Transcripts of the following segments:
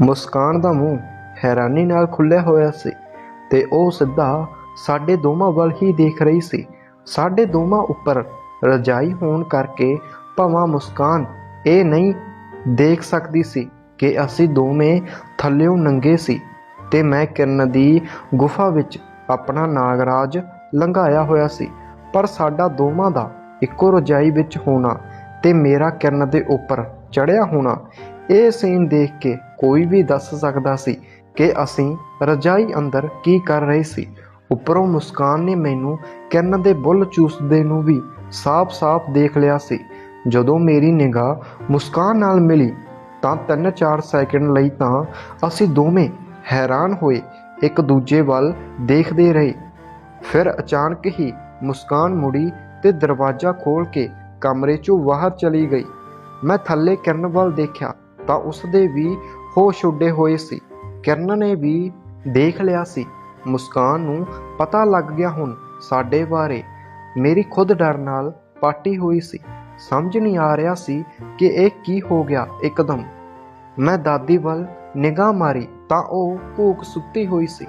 ਮੁਸਕਾਨ ਦਾ ਮੂੰਹ ਹੈਰਾਨੀ ਨਾਲ ਖੁੱਲਿਆ ਹੋਇਆ ਸੀ ਤੇ ਉਹ ਸਿੱਧਾ ਸਾਡੇ ਦੋਵਾਂ ਵੱਲ ਹੀ ਦੇਖ ਰਹੀ ਸੀ। ਸਾਡੇ ਦੋਵਾਂ ਉੱਪਰ ਰਜਾਈ ਹੋਣ ਕਰਕੇ ਭਵਾਂ ਮੁਸਕਾਨ ਇਹ ਨਹੀਂ ਦੇਖ ਸਕਦੀ ਸੀ ਕਿ ਅਸੀਂ ਦੋਵੇਂ ਥੱਲਿਓਂ ਨੰਗੇ ਸੀ ਤੇ ਮੈਂ ਕਿਰਨ ਦੀ ਗੁਫਾ ਵਿੱਚ ਆਪਣਾ ਨਾਗਰਾਜ ਲੰਘਾਇਆ ਹੋਇਆ ਸੀ। ਪਰ ਸਾਡਾ ਦੋਵਾਂ ਦਾ ਇੱਕੋ ਰਜਾਈ ਵਿੱਚ ਹੋਣਾ ਤੇ ਮੇਰਾ ਕਿਰਨ ਦੇ ਉੱਪਰ ਚੜਿਆ ਹੋਣਾ ਇਹ ਸੀਨ ਦੇਖ ਕੇ ਕੋਈ ਵੀ ਦੱਸ ਸਕਦਾ ਸੀ ਕਿ ਅਸੀਂ ਰਜਾਈ ਅੰਦਰ ਕੀ ਕਰ ਰਹੇ ਸੀ। ਉੱਪਰੋਂ ਮੁਸਕਾਨ ਨੇ ਮੈਨੂੰ ਕਿਰਨ ਦੇ ਬੁੱਲ ਚੂਸਦੇ ਨੂੰ ਵੀ ਸਾਫ਼-ਸਾਫ਼ ਦੇਖ ਲਿਆ ਸੀ। ਜਦੋਂ ਮੇਰੀ ਨਿਗਾਹ ਮੁਸਕਾਨ ਨਾਲ ਮਿਲੀ ਤਾਂ 3-4 ਸੈਕਿੰਡ ਲਈ ਤਾਂ ਅਸੀਂ ਦੋਵੇਂ ਹੈਰਾਨ ਹੋਏ, ਇੱਕ ਦੂਜੇ ਵੱਲ ਦੇਖਦੇ ਰਹੇ। ਫਿਰ ਅਚਾਨਕ ਹੀ ਮੁਸਕਾਨ ਮੁੜੀ ਤੇ ਦਰਵਾਜ਼ਾ ਖੋਲ ਕੇ ਕਮਰੇ 'ਚੋਂ ਬਾਹਰ ਚਲੀ ਗਈ। ਮੈਂ ਥੱਲੇ ਕਿਰਨ ਵੱਲ ਦੇਖਿਆ। ਤਾਂ ਉਸਦੇ ਵੀ ਹੋਸ਼ ਉੱਡੇ ਹੋਏ ਸੀ। ਕਿਰਨ ਨੇ ਵੀ ਦੇਖ ਲਿਆ ਸੀ। ਮੁਸਕਾਨ ਨੂੰ ਪਤਾ ਲੱਗ ਗਿਆ ਹੁਣ ਸਾਡੇ ਬਾਰੇ। ਮੇਰੀ ਖੁਦ ਡਰ ਨਾਲ ਪਾਟੀ ਹੋਈ ਸੀ। ਸਮਝ ਨਹੀਂ ਆ ਰਿਹਾ ਸੀ ਕਿ ਇਹ ਕੀ ਹੋ ਗਿਆ ਇੱਕਦਮ। ਮੈਂ ਦਾਦੀ ਵੱਲ ਨਿਗਾਹ ਮਾਰੀ ਤਾਂ ਉਹ ਭੂਖ ਸੁੱਤੀ ਹੋਈ ਸੀ।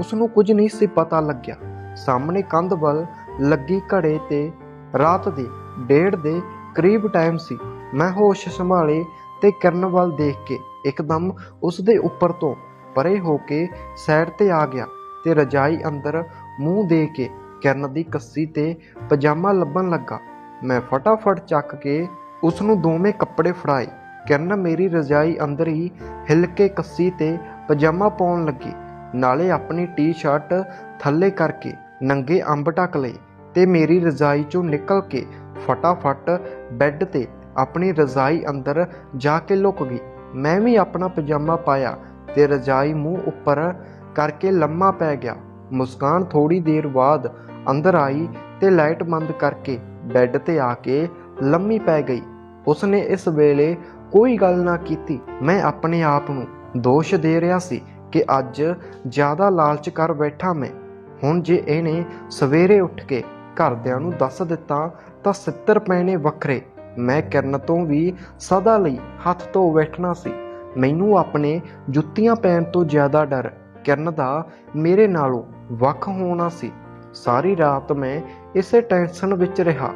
ਉਸ ਨੂੰ ਕੁਝ ਨਹੀਂ ਸੀ ਪਤਾ ਲੱਗਿਆ। ਸਾਹਮਣੇ ਕੰਧ ਵੱਲ ਲੱਗੀ ਘੜੇ ਤੇ ਰਾਤ ਦੇ ਡੇਢ ਦੇ ਕਰੀਬ ਟਾਈਮ ਸੀ। ਮੈਂ ਹੋਸ਼ ਸੰਭਾਲੇ ਤੇ ਕਿਰਨ ਵੱਲ ਦੇਖ ਕੇ ਇੱਕਦਮ ਉਸ ਦੇ ਉੱਪਰ ਤੋਂ ਪਰੇ ਹੋ ਕੇ ਸਾਈਡ ਤੇ ਆ ਗਿਆ ਤੇ ਰਜਾਈ ਅੰਦਰ ਮੂੰਹ ਦੇ ਕੇ ਕਿਰਨ ਦੀ ਕੱਸੀ ਤੇ ਪਜਾਮਾ ਲੱਭਣ ਲੱਗਾ। ਮੈਂ ਫਟਾਫਟ ਚੱਕ ਕੇ ਉਸ ਨੂੰ ਦੋਵੇਂ ਕੱਪੜੇ ਫੜਾਏ। ਕਿਰਨ ਮੇਰੀ ਰਜਾਈ ਅੰਦਰ ਹੀ ਹਿੱਲ ਕੇ ਕੱਸੀ ਤੇ ਪਜਾਮਾ ਪਾਉਣ ਲੱਗੀ। ਨਾਲੇ ਆਪਣੀ ਟੀ-ਸ਼ਰਟ ਥੱਲੇ ਕਰਕੇ ਨੰਗੇ ਅੰਬ ਢੱਕ ਲਏ ਤੇ ਮੇਰੀ ਰਜਾਈ ਚੋਂ ਨਿਕਲ ਕੇ ਫਟਾਫਟ ਬੈੱਡ ਤੇ ਆਪਣੀ ਰਜਾਈ ਅੰਦਰ ਜਾ ਕੇ ਲੁਕ ਗਈ। ਮੈਂ ਵੀ ਆਪਣਾ ਪਜਾਮਾ ਪਾਇਆ ਤੇ ਰਜਾਈ ਮੂੰਹ ਉੱਪਰ ਕਰਕੇ ਲੰਮਾ ਪੈ ਗਿਆ। ਮੁਸਕਾਨ ਥੋੜੀ ਦੇਰ ਬਾਅਦ ਅੰਦਰ ਆਈ ਤੇ ਲਾਈਟ ਬੰਦ ਕਰਕੇ ਬੈੱਡ ਤੇ ਆ ਕੇ ਲੰਮੀ ਪੈ ਗਈ। ਉਸਨੇ ਇਸ ਵੇਲੇ ਕੋਈ ਗੱਲ ਨਾ ਕੀਤੀ। ਮੈਂ ਆਪਣੇ ਆਪ ਨੂੰ ਦੋਸ਼ ਦੇ ਰਿਹਾ ਸੀ ਕਿ ਅੱਜ ਜ਼ਿਆਦਾ ਲਾਲਚ ਕਰ ਬੈਠਾ ਮੈਂ। ਹੁਣ ਜੇ ਇਹਨੇ ਸਵੇਰੇ ਉੱਠ ਕੇ ਘਰਦਿਆਂ ਨੂੰ ਦੱਸ ਦਿੱਤਾ ਤਾਂ 70 ਪੈਣੇ ਵੱਖਰੇ। ਮੈਂ ਕਿਰਨ ਤੋਂ ਵੀ ਸਦਾ ਲਈ ਹੱਥ ਧੋ ਬੈਠਣਾ ਸੀ। ਮੈਨੂੰ ਆਪਣੇ ਜੁੱਤੀਆਂ ਪੈਣ ਤੋਂ ਜ਼ਿਆਦਾ ਡਰ, ਕਿਰਨ ਦਾ ਮੇਰੇ ਨਾਲੋਂ ਵੱਖ ਹੋਣਾ ਸੀ। ਸਾਰੀ ਰਾਤ ਮੈਂ ਇਸੇ ਟੈਨਸ਼ਨ ਵਿੱਚ ਰਿਹਾ।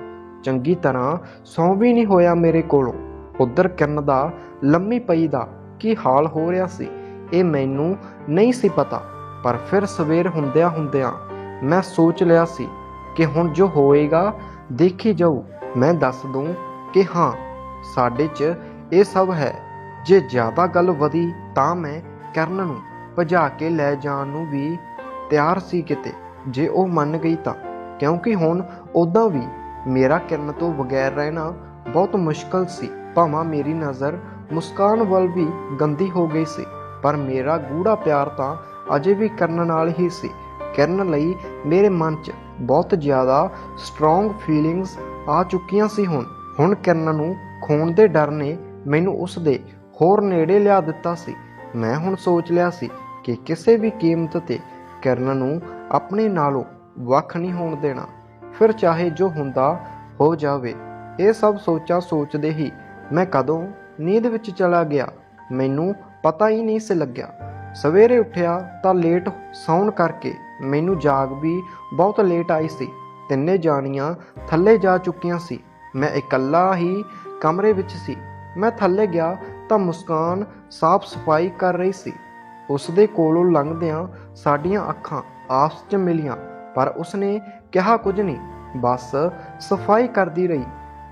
ਚੰਗੀ ਤਰ੍ਹਾਂ ਸੌਂ ਵੀ ਨਹੀਂ ਹੋਇਆ ਮੇਰੇ ਕੋਲੋਂ। ਉਧਰ ਕਿਰਨ ਦਾ ਲੰਮੀ ਪਈ ਦਾ ਕੀ ਹਾਲ ਹੋ ਰਿਹਾ ਸੀ, ਇਹ ਮੈਨੂੰ ਨਹੀਂ ਸੀ ਪਤਾ। ਪਰ ਫਿਰ ਸਵੇਰ ਹੁੰਦਿਆਂ ਹੁੰਦਿਆਂ ਮੈਂ ਸੋਚ ਲਿਆ ਸੀ ਕਿ ਹੁਣ ਜੋ ਹੋਏਗਾ, ਦੇਖੀ ਜਾਊ। ਮੈਂ ਦੱਸ ਦੂੰ ਕਿ ਹਾਂ, ਸਾਡੇ 'ਚ ਇਹ ਸਭ ਹੈ। ਜੇ ਜ਼ਿਆਦਾ ਗੱਲ ਵਧੀ ਤਾਂ ਮੈਂ ਕਰਨ ਨੂੰ ਭਜਾ ਕੇ ਲੈ ਜਾਣ ਨੂੰ ਵੀ ਤਿਆਰ ਸੀ ਕਿਤੇ। ਜੇ ਉਹ ਮੰਨ ਗਈ ਤਾਂ। ਕਿਉਂਕਿ ਹੁਣ ਉਦਾਂ ਵੀ ਮੇਰਾ ਕਿਰਨ ਤੋਂ ਬਗੈਰ ਰਹਿਣਾ ਬਹੁਤ ਮੁਸ਼ਕਲ ਸੀ। ਭਾਵੇਂ ਮੇਰੀ ਨਜ਼ਰ ਮੁਸਕਾਨ ਵੱਲ ਵੀ ਗੰਦੀ ਹੋ ਗਈ ਸੀ। ਪਰ ਮੇਰਾ ਗੂੜਾ ਪਿਆਰ ਤਾਂ ਅਜੇ ਵੀ ਕਰਨ ਨਾਲ ਹੀ ਸੀ। ਕਰਨ ਲਈ ਮੇਰੇ ਮਨ 'ਚ ਬਹੁਤ ਜ਼ਿਆਦਾ ਸਟਰੋਂਗ ਫੀਲਿੰਗਸ ਆ ਚੁੱਕੀਆਂ ਸੀ ਹੁਣ। ਹੁਣ ਕਿਰਨ ਨੂੰ ਖੋਣ ਦੇ ਡਰ ਨੇ ਮੈਨੂੰ ਉਸ ਦੇ ਹੋਰ ਨੇੜੇ ਲਿਆ ਦਿੱਤਾ ਸੀ। ਮੈਂ ਹੁਣ ਸੋਚ ਲਿਆ ਸੀ ਕਿ ਕਿਸੇ ਵੀ ਕੀਮਤ ਤੇ ਕਿਰਨ ਨੂੰ ਆਪਣੇ ਨਾਲੋਂ ਵੱਖ ਨਹੀਂ ਹੋਣ ਦੇਣਾ। ਫਿਰ ਚਾਹੇ ਜੋ ਹੁੰਦਾ ਹੋ ਜਾਵੇ। ਇਹ ਸਭ ਸੋਚਾਂ ਸੋਚਦੇ ਹੀ ਮੈਂ ਕਦੋਂ ਨੀਂਦ ਵਿੱਚ ਚਲਾ ਗਿਆ, ਮੈਨੂੰ ਪਤਾ ਹੀ ਨਹੀਂ ਸੀ ਲੱਗਿਆ। ਸਵੇਰੇ ਉੱਠਿਆ ਤਾਂ ਲੇਟ ਸੌਣ ਕਰਕੇ ਮੈਨੂੰ ਜਾਗ ਵੀ ਬਹੁਤ ਲੇਟ ਆਈ ਸੀ। ਤਿੰਨੇ ਜਾਣੀਆਂ ਥੱਲੇ ਜਾ ਚੁੱਕੀਆਂ ਸੀ। ਮੈਂ ਇਕੱਲਾ ਹੀ ਕਮਰੇ ਵਿੱਚ ਸੀ। ਮੈਂ ਥੱਲੇ ਗਿਆ ਤਾਂ ਮੁਸਕਾਨ ਸਾਫ਼ ਸਫ਼ਾਈ ਕਰ ਰਹੀ ਸੀ। ਉਸ ਦੇ ਕੋਲੋਂ ਲੰਘਦਿਆਂ ਸਾਡੀਆਂ ਅੱਖਾਂ ਆਪਸ 'ਚ ਮਿਲੀਆਂ, ਪਰ ਉਸਨੇ ਕਿਹਾ ਕੁਝ ਨਹੀਂ। ਬਸ ਸਫ਼ਾਈ ਕਰਦੀ ਰਹੀ।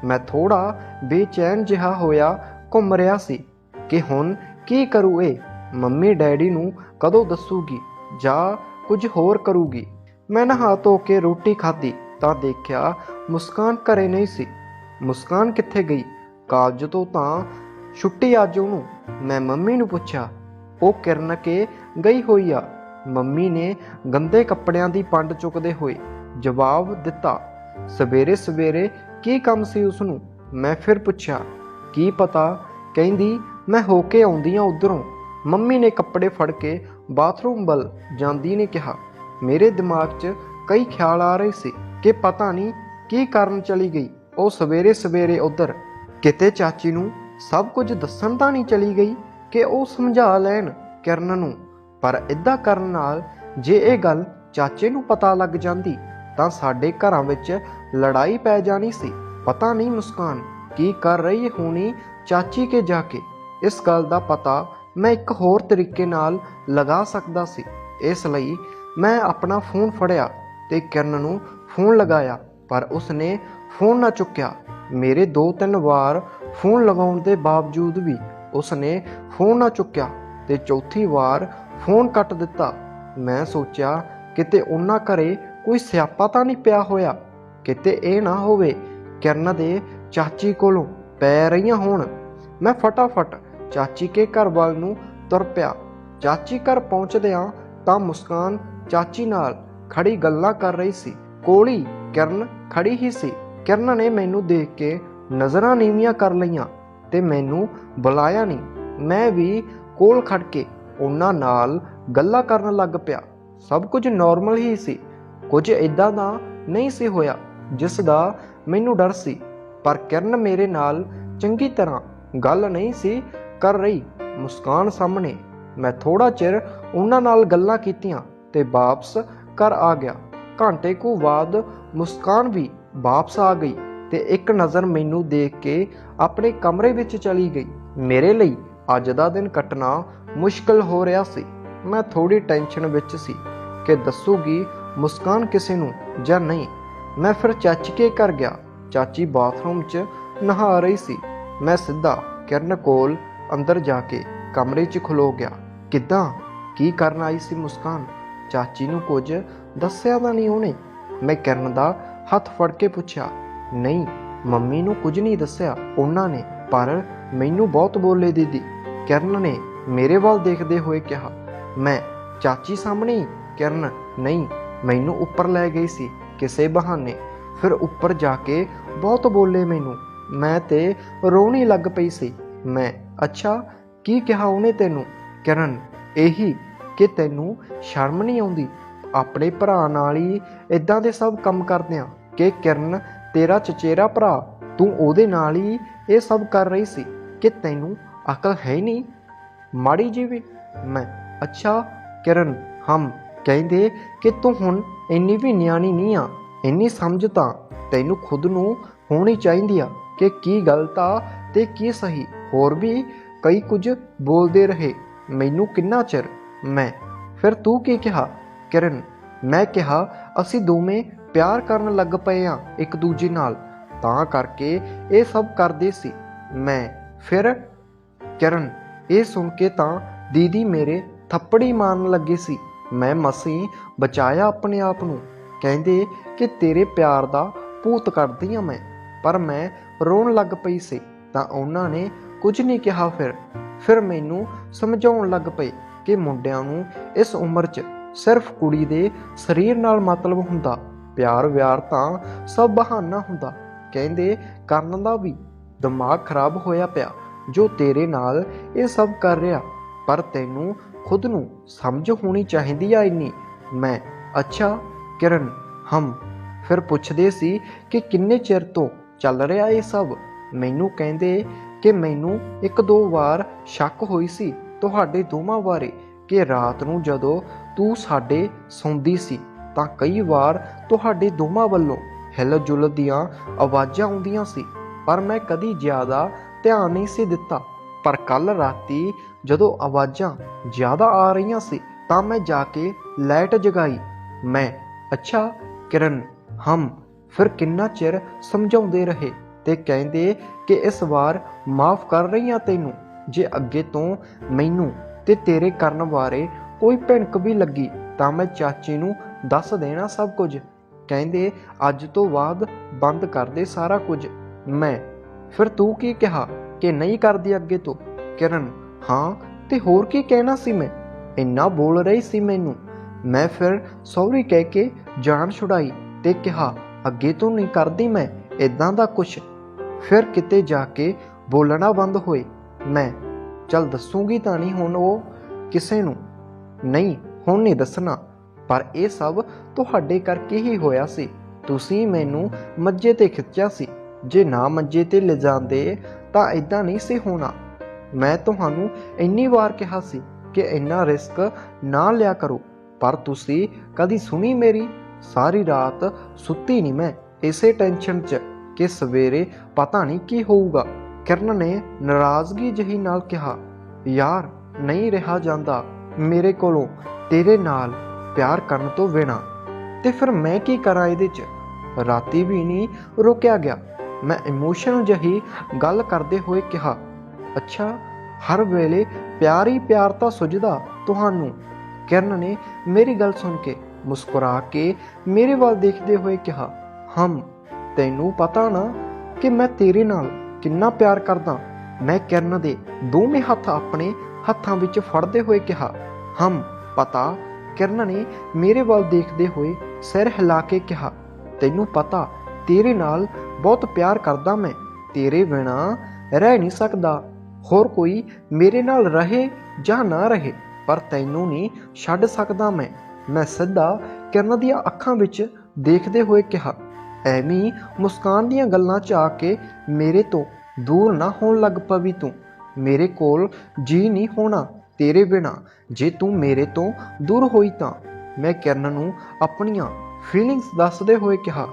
ਮੈਂ ਥੋੜਾ ਬੇਚੈਨ ਜਿਹਾ ਹੋਇਆ, ਘੁੰਮ ਰਿਹਾ ਸੀ ਕਿ ਹੁਣ ਕੀ ਕਰੂ ਇਹ? ਮੰਮੀ ਡੈਡੀ ਨੂੰ ਕਦੋਂ ਦੱਸੂਗੀ? ਜਾਂ ਕੁਝ ਹੋਰ ਕਰੂਗੀ? ਮੈਂ ਨਹਾ ਧੋ ਕੇ ਰੋਟੀ ਖਾਧੀ ਤਾਂ ਦੇਖਿਆ ਮੁਸਕਾਨ ਘਰੇ ਨਹੀਂ ਸੀ। ਮੁਸਕਾਨ ਕਿੱਥੇ ਗਈ? ਕਾਲਜ ਤੋਂ ਤਾਂ ਛੁੱਟੀ ਅੱਜ ਉਹਨੂੰ। ਮੈਂ ਮੰਮੀ ਨੂੰ ਪੁੱਛਿਆ, ਉਹ ਕਿਰਨ ਕੇ ਗਈ ਹੋਈ ਆ? ਮੰਮੀ ਨੇ ਗੰਦੇ ਕੱਪੜਿਆਂ ਦੀ ਪੰਡ ਚੁੱਕਦੇ ਹੋਏ ਜਵਾਬ ਦਿੱਤਾ, ਸਵੇਰੇ ਸਵੇਰੇ ਕੀ ਕੰਮ ਸੀ ਉਸ ਨੂੰ ਮੈਂ ਫਿਰ ਪੁੱਛਿਆ, ਕੀ ਪਤਾ? ਕਹਿੰਦੀ, ਮੈਂ ਹੋ ਕੇ ਆਉਂਦੀ ਆ ਉਧਰੋਂ। ਮੰਮੀ ਨੇ ਕੱਪੜੇ ਫੜ ਕੇ ਬਾਥਰੂਮ ਵੱਲ ਜਾਂਦੀ ਨੇ ਕਿਹਾ, ਮੇਰੇ ਦਿਮਾਗ 'ਚ ਕਈ ਖਿਆਲ ਆ ਰਹੇ ਸੀ ਕਿ ਪਤਾ ਨਹੀਂ ਕੀ ਕਰਨ ਚਲੀ ਗਈ। ਉਹ ਸਵੇਰੇ ਸਵੇਰੇ ਉਧਰ। ਕਿਤੇ ਚਾਚੀ ਨੂੰ ਸਭ ਕੁਝ ਦੱਸਣ ਤਾਂ ਨਹੀਂ ਚਲੀ ਗਈ ਕਿ ਉਹ ਸਮਝਾ ਲੈਣ ਕਿਰਨ ਨੂੰ, ਪਰ ਇਦਾਂ ਕਰਨ ਨਾਲ ਜੇ ਇਹ ਗੱਲ ਚਾਚੇ ਨੂੰ ਪਤਾ ਲੱਗ ਜਾਂਦੀ ਤਾਂ ਸਾਡੇ ਘਰਾਂ ਵਿੱਚ ਲੜਾਈ ਪੈ ਜਾਣੀ ਸੀ। ਪਤਾ ਨਹੀਂ ਮੁਸਕਾਨ ਕੀ ਕਰ ਰਹੀ ਹੋਣੀ ਚਾਚੀ ਕੇ ਜਾ ਕੇ। ਇਸ ਗੱਲ ਦਾ ਪਤਾ ਮੈਂ ਇੱਕ ਹੋਰ ਤਰੀਕੇ ਨਾਲ ਲਗਾ ਸਕਦਾ ਸੀ। ਇਸ ਲਈ ਮੈਂ ਆਪਣਾ ਫੋਨ ਫੜਿਆ ਤੇ ਕਿਰਨ ਨੂੰ ਫੋਨ ਲਗਾਇਆ, ਪਰ ਉਸਨੇ ਫੋਨ ਨਾ ਚੁੱਕਿਆ। ਮੇਰੇ ਦੋ ਤਿੰਨ ਵਾਰ ਫੋਨ ਲਗਾਉਣ ਦੇ ਬਾਵਜੂਦ ਵੀ ਉਸਨੇ ਫੋਨ ਨਾ ਚੁੱਕਿਆ ਤੇ ਚੌਥੀ ਵਾਰ ਫੋਨ ਕੱਟ ਦਿੱਤਾ। ਮੈਂ ਸੋਚਿਆ, ਕਿਤੇ ਉਹਨਾਂ ਘਰੇ ਕੋਈ ਸਿਆਪਾ ਤਾਂ ਨਹੀਂ ਪਿਆ ਹੋਇਆ? ਕਿਤੇ ਇਹ ਨਾ ਹੋਵੇ, ਕਿਰਨ ਦੇ ਚਾਚੀ ਕੋਲੋਂ ਪੈ ਰਹੀਆਂ ਹੋਣ। ਮੈਂ ਫਟਾਫਟ ਚਾਚੀ ਕੇ ਘਰ ਵੱਲ ਨੂੰ ਤੁਰ ਪਿਆ। ਚਾਚੀ ਘਰ ਪਹੁੰਚਦਿਆਂ ਤਾਂ ਮੁਸਕਾਨ ਚਾਚੀ ਨਾਲ ਖੜੀ ਗੱਲਾਂ ਕਰ ਰਹੀ ਸੀ। ਕੋਲੀ ਕਿਰਨ ਖੜੀ ਹੀ ਸੀ। ਕਿਰਨ ਨੇ ਮੈਨੂੰ ਦੇਖ ਕੇ ਨਜ਼ਰਾਂ ਨੀਵੀਆਂ ਕਰ ਲਈਆਂ ਤੇ ਮੈਨੂੰ ਬੁਲਾਇਆ ਨਹੀਂ। ਮੈਂ ਵੀ ਕੋਲ ਖੜ ਕੇ ਉਹਨਾਂ ਨਾਲ ਗੱਲਾਂ ਕਰਨ ਲੱਗ ਪਿਆ। ਸਭ ਕੁਝ ਨਾਰਮਲ ਹੀ ਸੀ। ਕੁਝ ਇਦਾਂ ਦਾ ਨਹੀਂ ਸੀ ਹੋਇਆ, ਜਿਸ ਦਾ ਮੈਨੂੰ ਡਰ ਸੀ। ਪਰ ਕਿਰਨ ਮੇਰੇ ਨਾਲ ਚੰਗੀ ਤਰ੍ਹਾਂ ਗੱਲ ਨਹੀਂ ਸੀ ਕਰ ਰਹੀ। ਮੁਸਕਾਨ ਸਾਹਮਣੇ ਮੈਂ ਥੋੜਾ ਚਿਰ ਉਹਨਾਂ ਨਾਲ ਗੱਲਾਂ ਕੀਤੀਆਂ ਤੇ ਵਾਪਸ ਘਰ ਆ ਗਿਆ। ਘੰਟੇ ਕੁ ਬਾਅਦ ਮੁਸਕਾਨ ਵੀ ਵਾਪਸ ਆ ਗਈ ਤੇ ਇੱਕ ਨਜ਼ਰ ਮੈਨੂੰ ਦੇਖ ਕੇ ਆਪਣੇ ਕਮਰੇ ਵਿੱਚ ਚਲੀ ਗਈ। ਮੇਰੇ ਲਈ ਅੱਜ ਦਾ ਦਿਨ ਕੱਟਣਾ ਮੁਸ਼ਕਲ ਹੋ ਰਿਹਾ ਸੀ। ਮੈਂ ਥੋੜੀ ਟੈਨਸ਼ਨ ਵਿੱਚ ਸੀ ਕਿ ਦੱਸੂਗੀ ਮੁਸਕਾਨ ਕਿਸੇ ਨੂੰ ਜਾਂ ਨਹੀਂ। ਮੈਂ ਫਿਰ ਚਾਚੀ ਕੇ ਘਰ ਗਿਆ। ਚਾਚੀ ਬਾਥਰੂਮ 'ਚ ਨਹਾ ਰਹੀ ਸੀ। ਮੈਂ ਸਿੱਧਾ ਕਿਰਨ ਕੋਲ ਅੰਦਰ ਜਾ ਕੇ ਕਮਰੇ 'ਚ ਖਲੋ ਗਿਆ। ਕਿੱਦਾਂ? ਕੀ ਕਰਨ ਆਈ ਸੀ ਮੁਸਕਾਨ? ਚਾਚੀ ਨੂੰ ਕੁਝ ਦੱਸਿਆ ਤਾਂ ਨਹੀਂ ਉਹਨੇ। ਮੈਂ ਕਿਰਨ ਦਾ ਹੱਥ ਫੜ ਕੇ ਪੁੱਛਿਆ, ਨਹੀਂ, ਮੰਮੀ ਨੂੰ ਕੁਝ ਨਹੀਂ ਦੱਸਿਆ। ਉਹਨਾਂ ਨੇ, ਪਰ ਮੈਨੂੰ ਬਹੁਤ ਬੋਲੇ ਦੀਦੀ। ਕਿਰਨ ਨੇ ਮੇਰੇ ਵੱਲ ਦੇਖਦੇ ਹੋਏ ਕਿਹਾ, ਮੈਂ ਚਾਚੀ ਸਾਹਮਣੇ ਹੀ? ਕਿਰਨ, ਨਹੀਂ, ਮੈਨੂੰ ਉੱਪਰ ਲੈ ਗਈ ਸੀ, ਕਿਸੇ ਬਹਾਨੇ। ਫਿਰ ਉੱਪਰ ਜਾ ਕੇ ਬਹੁਤ ਬੋਲੇ ਮੈਨੂੰ। ਮੈਂ ਤੇ ਰੋਣੀ ਲੱਗ ਪਈ ਸੀ। ਮੈਂ, ਅੱਛਾ, ਕੀ ਕਿਹਾ ਉਹਨੇ ਤੈਨੂੰ? ਕਿਰਨ, ਇਹੀ ਕਿ ਤੈਨੂੰ ਸ਼ਰਮ ਨਹੀਂ ਆਉਂਦੀ? ਆਪਣੇ ਭਰਾ ਨਾਲ ਹੀ ਇਦਾਂ ਦੇ ਸਭ ਕੰਮ ਕਰਦਿਆਂ ਕਿ ਕਿਰਨ, ਤੇਰਾ ਚਚੇਰਾ ਭਰਾ, ਤੂੰ ਉਹਦੇ ਨਾਲ ਹੀ ਇਹ ਸਭ ਕਰ ਰਹੀ ਸੀ ਕਿ ਤੈਨੂੰ ਅਕਲ ਹੈ ਨਹੀਂ। ਮਾੜੀ ਜੀ ਵੀ। ਮੈਂ, ਅੱਛਾ, ਕਿਰਨ, ਹਮ, ਕਹਿੰਦੇ ਕਿ ਤੂੰ ਹੁਣ ਇੰਨੀ ਵੀ ਨਿਆਣੀ ਨਹੀਂ ਆ, ਇੰਨੀ ਸਮਝ ਤਾਂ ਤੈਨੂੰ ਖੁਦ ਨੂੰ ਹੋਣੀ ਚਾਹੀਦੀ ਆ ਕਿ ਕੀ ਗਲਤ ਆ ਤੇ ਕੀ ਸਹੀ। ਹੋਰ ਵੀ ਕਈ ਕੁਝ ਬੋਲਦੇ ਰਹੇ, ਮੈਨੂੰ ਕਿੰਨਾ ਚਿਰ? ਮੈਂ, ਫਿਰ ਤੂੰ ਕੀ ਕਿਹਾ? ਕਿਰਨ, ਮੈਂ ਕਿਹਾ, ਅਸੀਂ ਦੋਵੇਂ ਪਿਆਰ ਕਰਨ ਲੱਗ ਪਏ ਆ ਇੱਕ ਦੂਜੇ ਨਾਲ। ਤਾਂ ਕਰਕੇ ਇਹ ਸਭ ਕਰਦੇ ਸੀ। ਮੈਂ ਫਿਰ, ਕਿਰਨ, ਇਹ ਸੁਣ ਕੇ ਤਾਂ ਦੀਦੀ ਮੇਰੇ ਥੱਪੜੀ ਮਾਰਨ ਲੱਗੇ ਸੀ। ਮੈਂ ਮਸੀਂ ਬਚਾਇਆ ਆਪਣੇ ਆਪ ਨੂੰ। ਕਹਿੰਦੇ ਕਿ ਤੇਰੇ ਪਿਆਰ ਦਾ ਭੂਤ ਕਰਦੀ ਆ ਮੈਂ, ਪਰ ਮੈਂ ਰੋਣ ਲੱਗ ਪਈ ਸੀ। ਤਾਂ ਉਹਨਾਂ ਨੇ ਕੁਝ ਨਹੀਂ ਕਿਹਾ ਫਿਰ। ਫਿਰ ਮੈਨੂੰ ਸਮਝਾਉਣ ਲੱਗ ਪਏ ਕਿ ਮੁੰਡਿਆਂ ਨੂੰ ਇਸ ਉਮਰ 'ਚ ਸਿਰਫ ਕੁੜੀ ਦੇ ਸਰੀਰ ਨਾਲ ਮਤਲਬ ਹੁੰਦਾ, ਪਿਆਰ ਵਿਆਰ ਤਾਂ ਸਭ ਬਹਾਨਾ ਹੁੰਦਾ। ਕਹਿੰਦੇ ਕਰਨ ਦਾ ਵੀ ਦਿਮਾਗ ਖਰਾਬ ਹੋਇਆ ਪਿਆ, ਜੋ ਤੇਰੇ ਨਾਲ ਇਹ ਸਭ ਕਰ ਰਿਹਾ, ਪਰ ਤੈਨੂੰ ਖੁਦ ਨੂੰ ਸਮਝ ਹੋਣੀ ਚਾਹੀਦੀ ਆ ਇੰਨੀ। ਮੈਂ, ਅੱਛਾ, ਕਿਰਨ, ਹਮ। ਫਿਰ ਪੁੱਛਦੇ ਸੀ ਕਿ ਕਿੰਨੇ ਚਿਰ ਤੋਂ ਚੱਲ ਰਿਹਾ ਇਹ ਸਭ? ਮੈਨੂੰ ਕਹਿੰਦੇ ਕਿ ਮੈਨੂੰ ਇੱਕ ਦੋ ਵਾਰ ਸ਼ੱਕ ਹੋਈ ਸੀ ਤੁਹਾਡੇ ਦੋਵਾਂ ਬਾਰੇ ਕਿ ਰਾਤ ਨੂੰ ਜਦੋਂ ਤੂੰ ਸਾਡੇ ਸੌਂਦੀ ਸੀ ਤਾਂ ਕਈ ਵਾਰ ਤੁਹਾਡੇ ਦੋਵਾਂ ਵੱਲੋਂ ਹਿਲ-ਜੁਲ ਦੀਆਂ ਆਵਾਜ਼ਾਂ ਆਉਂਦੀਆਂ ਸੀ, ਪਰ ਮੈਂ ਕਦੀ ਜ਼ਿਆਦਾ ਧਿਆਨ ਨਹੀਂ ਸੀ ਦਿੱਤਾ। ਪਰ ਕੱਲ ਰਾਤੀ ਜਦੋਂ ਆਵਾਜ਼ਾਂ ਜ਼ਿਆਦਾ ਆ ਰਹੀਆਂ ਸੀ ਤਾਂ ਮੈਂ ਜਾ ਕੇ ਲਾਈਟ ਜਗਾਈ। ਮੈਂ, ਅੱਛਾ, ਕਿਰਨ, ਹਮ, ਫਿਰ ਕਿੰਨਾ ਚਿਰ ਸਮਝਾਉਂਦੇ ਰਹੇ ਤੇ ਕਹਿੰਦੇ ਕਿ ਇਸ ਵਾਰ ਮਾਫ ਕਰ ਰਹੀਆਂ ਤੈਨੂੰ, ਜੇ ਅੱਗੇ ਤੋਂ ਮੈਨੂੰ ਤੇ ਤੇਰੇ ਕਰਨ ਬਾਰੇ ਕੋਈ ਭਿਣਕ ਵੀ ਲੱਗੀ ਤਾਂ ਮੈਂ ਚਾਚੀ ਨੂੰ ਦੱਸ ਦੇਣਾ ਸਭ ਕੁਝ। ਕਹਿੰਦੇ, ਅੱਜ ਤੋਂ ਬਾਅਦ ਬੰਦ ਕਰ ਦੇ ਸਾਰਾ ਕੁਝ। ਮੈਂ, ਫਿਰ ਤੂੰ ਕੀ ਕਿਹਾ ਕਿ ਨਹੀਂ ਕਰਦੀ ਅੱਗੇ ਤੋਂ? ਕਿਰਨ, ਹਾਂ, ਤੇ ਹੋਰ ਕੀ ਕਹਿਣਾ ਸੀ ਮੈਂ? ਇੰਨਾ ਬੋਲ ਰਹੀ ਸੀ ਮੈਨੂੰ। ਮੈਂ ਫਿਰ ਸੌਰੀ ਕਹਿ ਕੇ ਜਾਨ ਛੁਡਾਈ ਤੇ ਕਿਹਾ, ਅੱਗੇ ਤੋਂ ਨਹੀਂ ਕਰਦੀ ਮੈਂ ਇਦਾਂ ਦਾ ਕੁਛ। ਫਿਰ ਕਿਤੇ ਜਾ ਕੇ ਬੋਲਣਾ ਬੰਦ ਹੋਏ। ਮੈਂ, ਚਲ ਦੱਸੂਗੀ ਤਾਂ ਨਹੀਂ ਹੁਣ ਉਹ ਕਿਸੇ ਨੂੰ। ਨਹੀਂ, ਹੁਣ ਨਹੀਂ ਦੱਸਣਾ, ਪਰ ਇਹ ਸਭ ਤੁਹਾਡੇ ਕਰਕੇ ਹੀ ਹੋਇਆ ਸੀ। ਤੁਸੀਂ ਮੈਨੂੰ ਮੱਜੇ ਤੇ ਖਿੱਚਿਆ ਸੀ। ਜੇ ਨਾ ਮੱਜੇ ਤੇ ਲਿਜਾਂਦੇ, ਤਾਂ ਇਦਾਂ ਨਹੀਂ ਸੀ ਹੋਣਾ। ਮੈਂ ਤੁਹਾਨੂੰ ਇੰਨੀ ਵਾਰ ਕਿਹਾ ਸੀ ਕਿ ਇੰਨਾ ਰਿਸਕ ਨਾ ਲਿਆ ਕਰੋ, ਪਰ ਤੁਸੀਂ ਕਦੀ ਸੁਣੀ ਮੇਰੀ? ਸਾਰੀ ਰਾਤ ਸੁੱਤੀ ਨਹੀਂ ਮੈਂ ਇਸੇ ਟੈਨਸ਼ਨ 'ਚ ਕਿ ਸਵੇਰੇ ਪਤਾ ਨਹੀਂ ਕੀ ਹੋਊਗਾ। ਕਿਰਨ ਨੇ ਨਾਰਾਜ਼ਗੀ ਜਹੀ ਨਾਲ ਕਿਹਾ, ਯਾਰ, ਨਹੀਂ ਰਿਹਾ ਜਾਂਦਾ। ਮੇਰੇ ਕੋਲੋਂ ਤੇਰੇ ਨਾਲ ਪਿਆਰ ਕਰਨ ਤੋਂ ਬਿਨਾਂ। ਤੇ ਫਿਰ ਮੈਂ ਕੀ ਕਰਾਂ ਇਹਦੇ 'ਚ? ਰਾਤੀ ਵੀ ਨਹੀਂ ਰੁਕਿਆ ਗਿਆ। ਮੈਂ ਇਮੋਸ਼ਨਲ ਜਹੀ ਗੱਲ ਕਰਦੇ ਹੋਏ ਕਿਹਾ, ਅੱਛਾ, ਹਰ ਵੇਲੇ ਪਿਆਰ ਹੀ ਪਿਆਰ ਤਾਂ ਸੁਝਦਾ ਤੁਹਾਨੂੰ। ਕਿਰਨ ਨੇ ਮੇਰੀ ਗੱਲ ਸੁਣ ਕੇ ਮੁਸਕਰਾ ਕੇ ਮੇਰੇ ਵੱਲ ਦੇਖਦੇ ਹੋਏ ਕਿਹਾ, ਹਮ, ਤੈਨੂੰ ਪਤਾ ਨਾ ਕਿ ਮੈਂ ਤੇਰੇ ਨਾਲ ਕਿੰਨਾ ਪਿਆਰ ਕਰਦਾ। ਮੈਂ ਕਿਰਨ ਦੇ ਦੋਵੇਂ ਹੱਥ ਆਪਣੇ ਹੱਥਾਂ ਵਿੱਚ ਫੜਦੇ ਹੋਏ ਕਿਹਾ, ਹਮ, ਪਤਾ ਕਿਰਨ ਨੇ ਮੇਰੇ ਵੱਲ ਦੇਖਦੇ ਹੋਏ ਸਿਰ ਹਿਲਾ ਕੇ ਕਿਹਾ, ਤੈਨੂੰ ਪਤਾ, ਤੇਰੇ ਨਾਲ ਬਹੁਤ ਪਿਆਰ ਕਰਦਾ ਮੈਂ, ਤੇਰੇ ਬਿਨਾ ਰਹਿ ਨਹੀਂ ਸਕਦਾ। ਹੋਰ ਕੋਈ ਮੇਰੇ ਨਾਲ ਰਹੇ ਜਾਂ ਨਾ ਰਹੇ, ਪਰ ਤੈਨੂੰ ਨਹੀਂ ਛੱਡ ਸਕਦਾ ਮੈਂ। ਮੈਂ ਸਿੱਧਾ ਕਿਰਨ ਦੀਆਂ ਅੱਖਾਂ ਵਿੱਚ ਦੇਖਦੇ ਹੋਏ ਕਿਹਾ, ਐਵੇਂ ਮੁਸਕਾਨ ਦੀਆਂ ਗੱਲਾਂ 'ਚ ਆ ਕੇ ਮੇਰੇ ਤੋਂ ਦੂਰ ਨਾ ਹੋਣ ਲੱਗ ਪਵੀ ਤੂੰ। ਮੇਰੇ ਕੋਲ ਜੀ ਨਹੀਂ ਹੋਣਾ, ਤੇਰੇ ਬਿਨਾ। ਜੇ ਤੂੰ ਮੇਰੇ ਤੋਂ ਦੂਰ ਹੋਈ ਤਾਂ ਮੈਂ ਕਿਰਨ ਨੂੰ ਆਪਣੀਆਂ ਫੀਲਿੰਗਸ ਦੱਸਦੇ ਹੋਏ ਕਿਹਾ,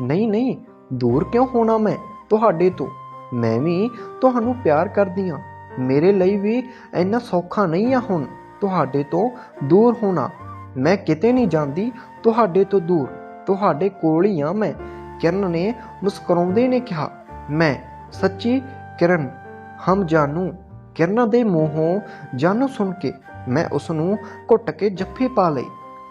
ਨਹੀਂ ਨਹੀਂ, ਦੂਰ ਕਿਉਂ ਹੋਣਾ ਮੈਂ ਤੁਹਾਡੇ ਤੋਂ? ਮੈਂ ਵੀ ਤੁਹਾਨੂੰ ਪਿਆਰ ਕਰਦੀ ਹਾਂ। ਮੇਰੇ ਲਈ ਵੀ ਇੰਨਾ ਸੌਖਾ ਨਹੀਂ ਆ ਹੁਣ ਤੁਹਾਡੇ ਤੋਂ ਦੂਰ ਹੋਣਾ। ਮੈਂ ਕਿਤੇ ਨਹੀਂ ਜਾਂਦੀ ਤੁਹਾਡੇ ਤੋਂ ਦੂਰ। ਤੁਹਾਡੇ ਕੋਲ ਹੀ ਆ ਮੈਂ। ਕਿਰਨ ਨੇ ਮੁਸਕਰਾਉਂਦੇ ਨੇ ਕਿਹਾ, ਮੈਂ, ਸੱਚੀ ਕਿਰਨ ਹਮ ਜਾਨੂ, ਕਿਰਨ ਦੇ ਮੂੰਹੋਂ ਜਾਨੂ ਸੁਣ ਕੇ ਮੈਂ ਉਸ ਨੂੰ ਘੁੱਟ ਕੇ ਜੱਫੀ ਪਾ ਲਈ।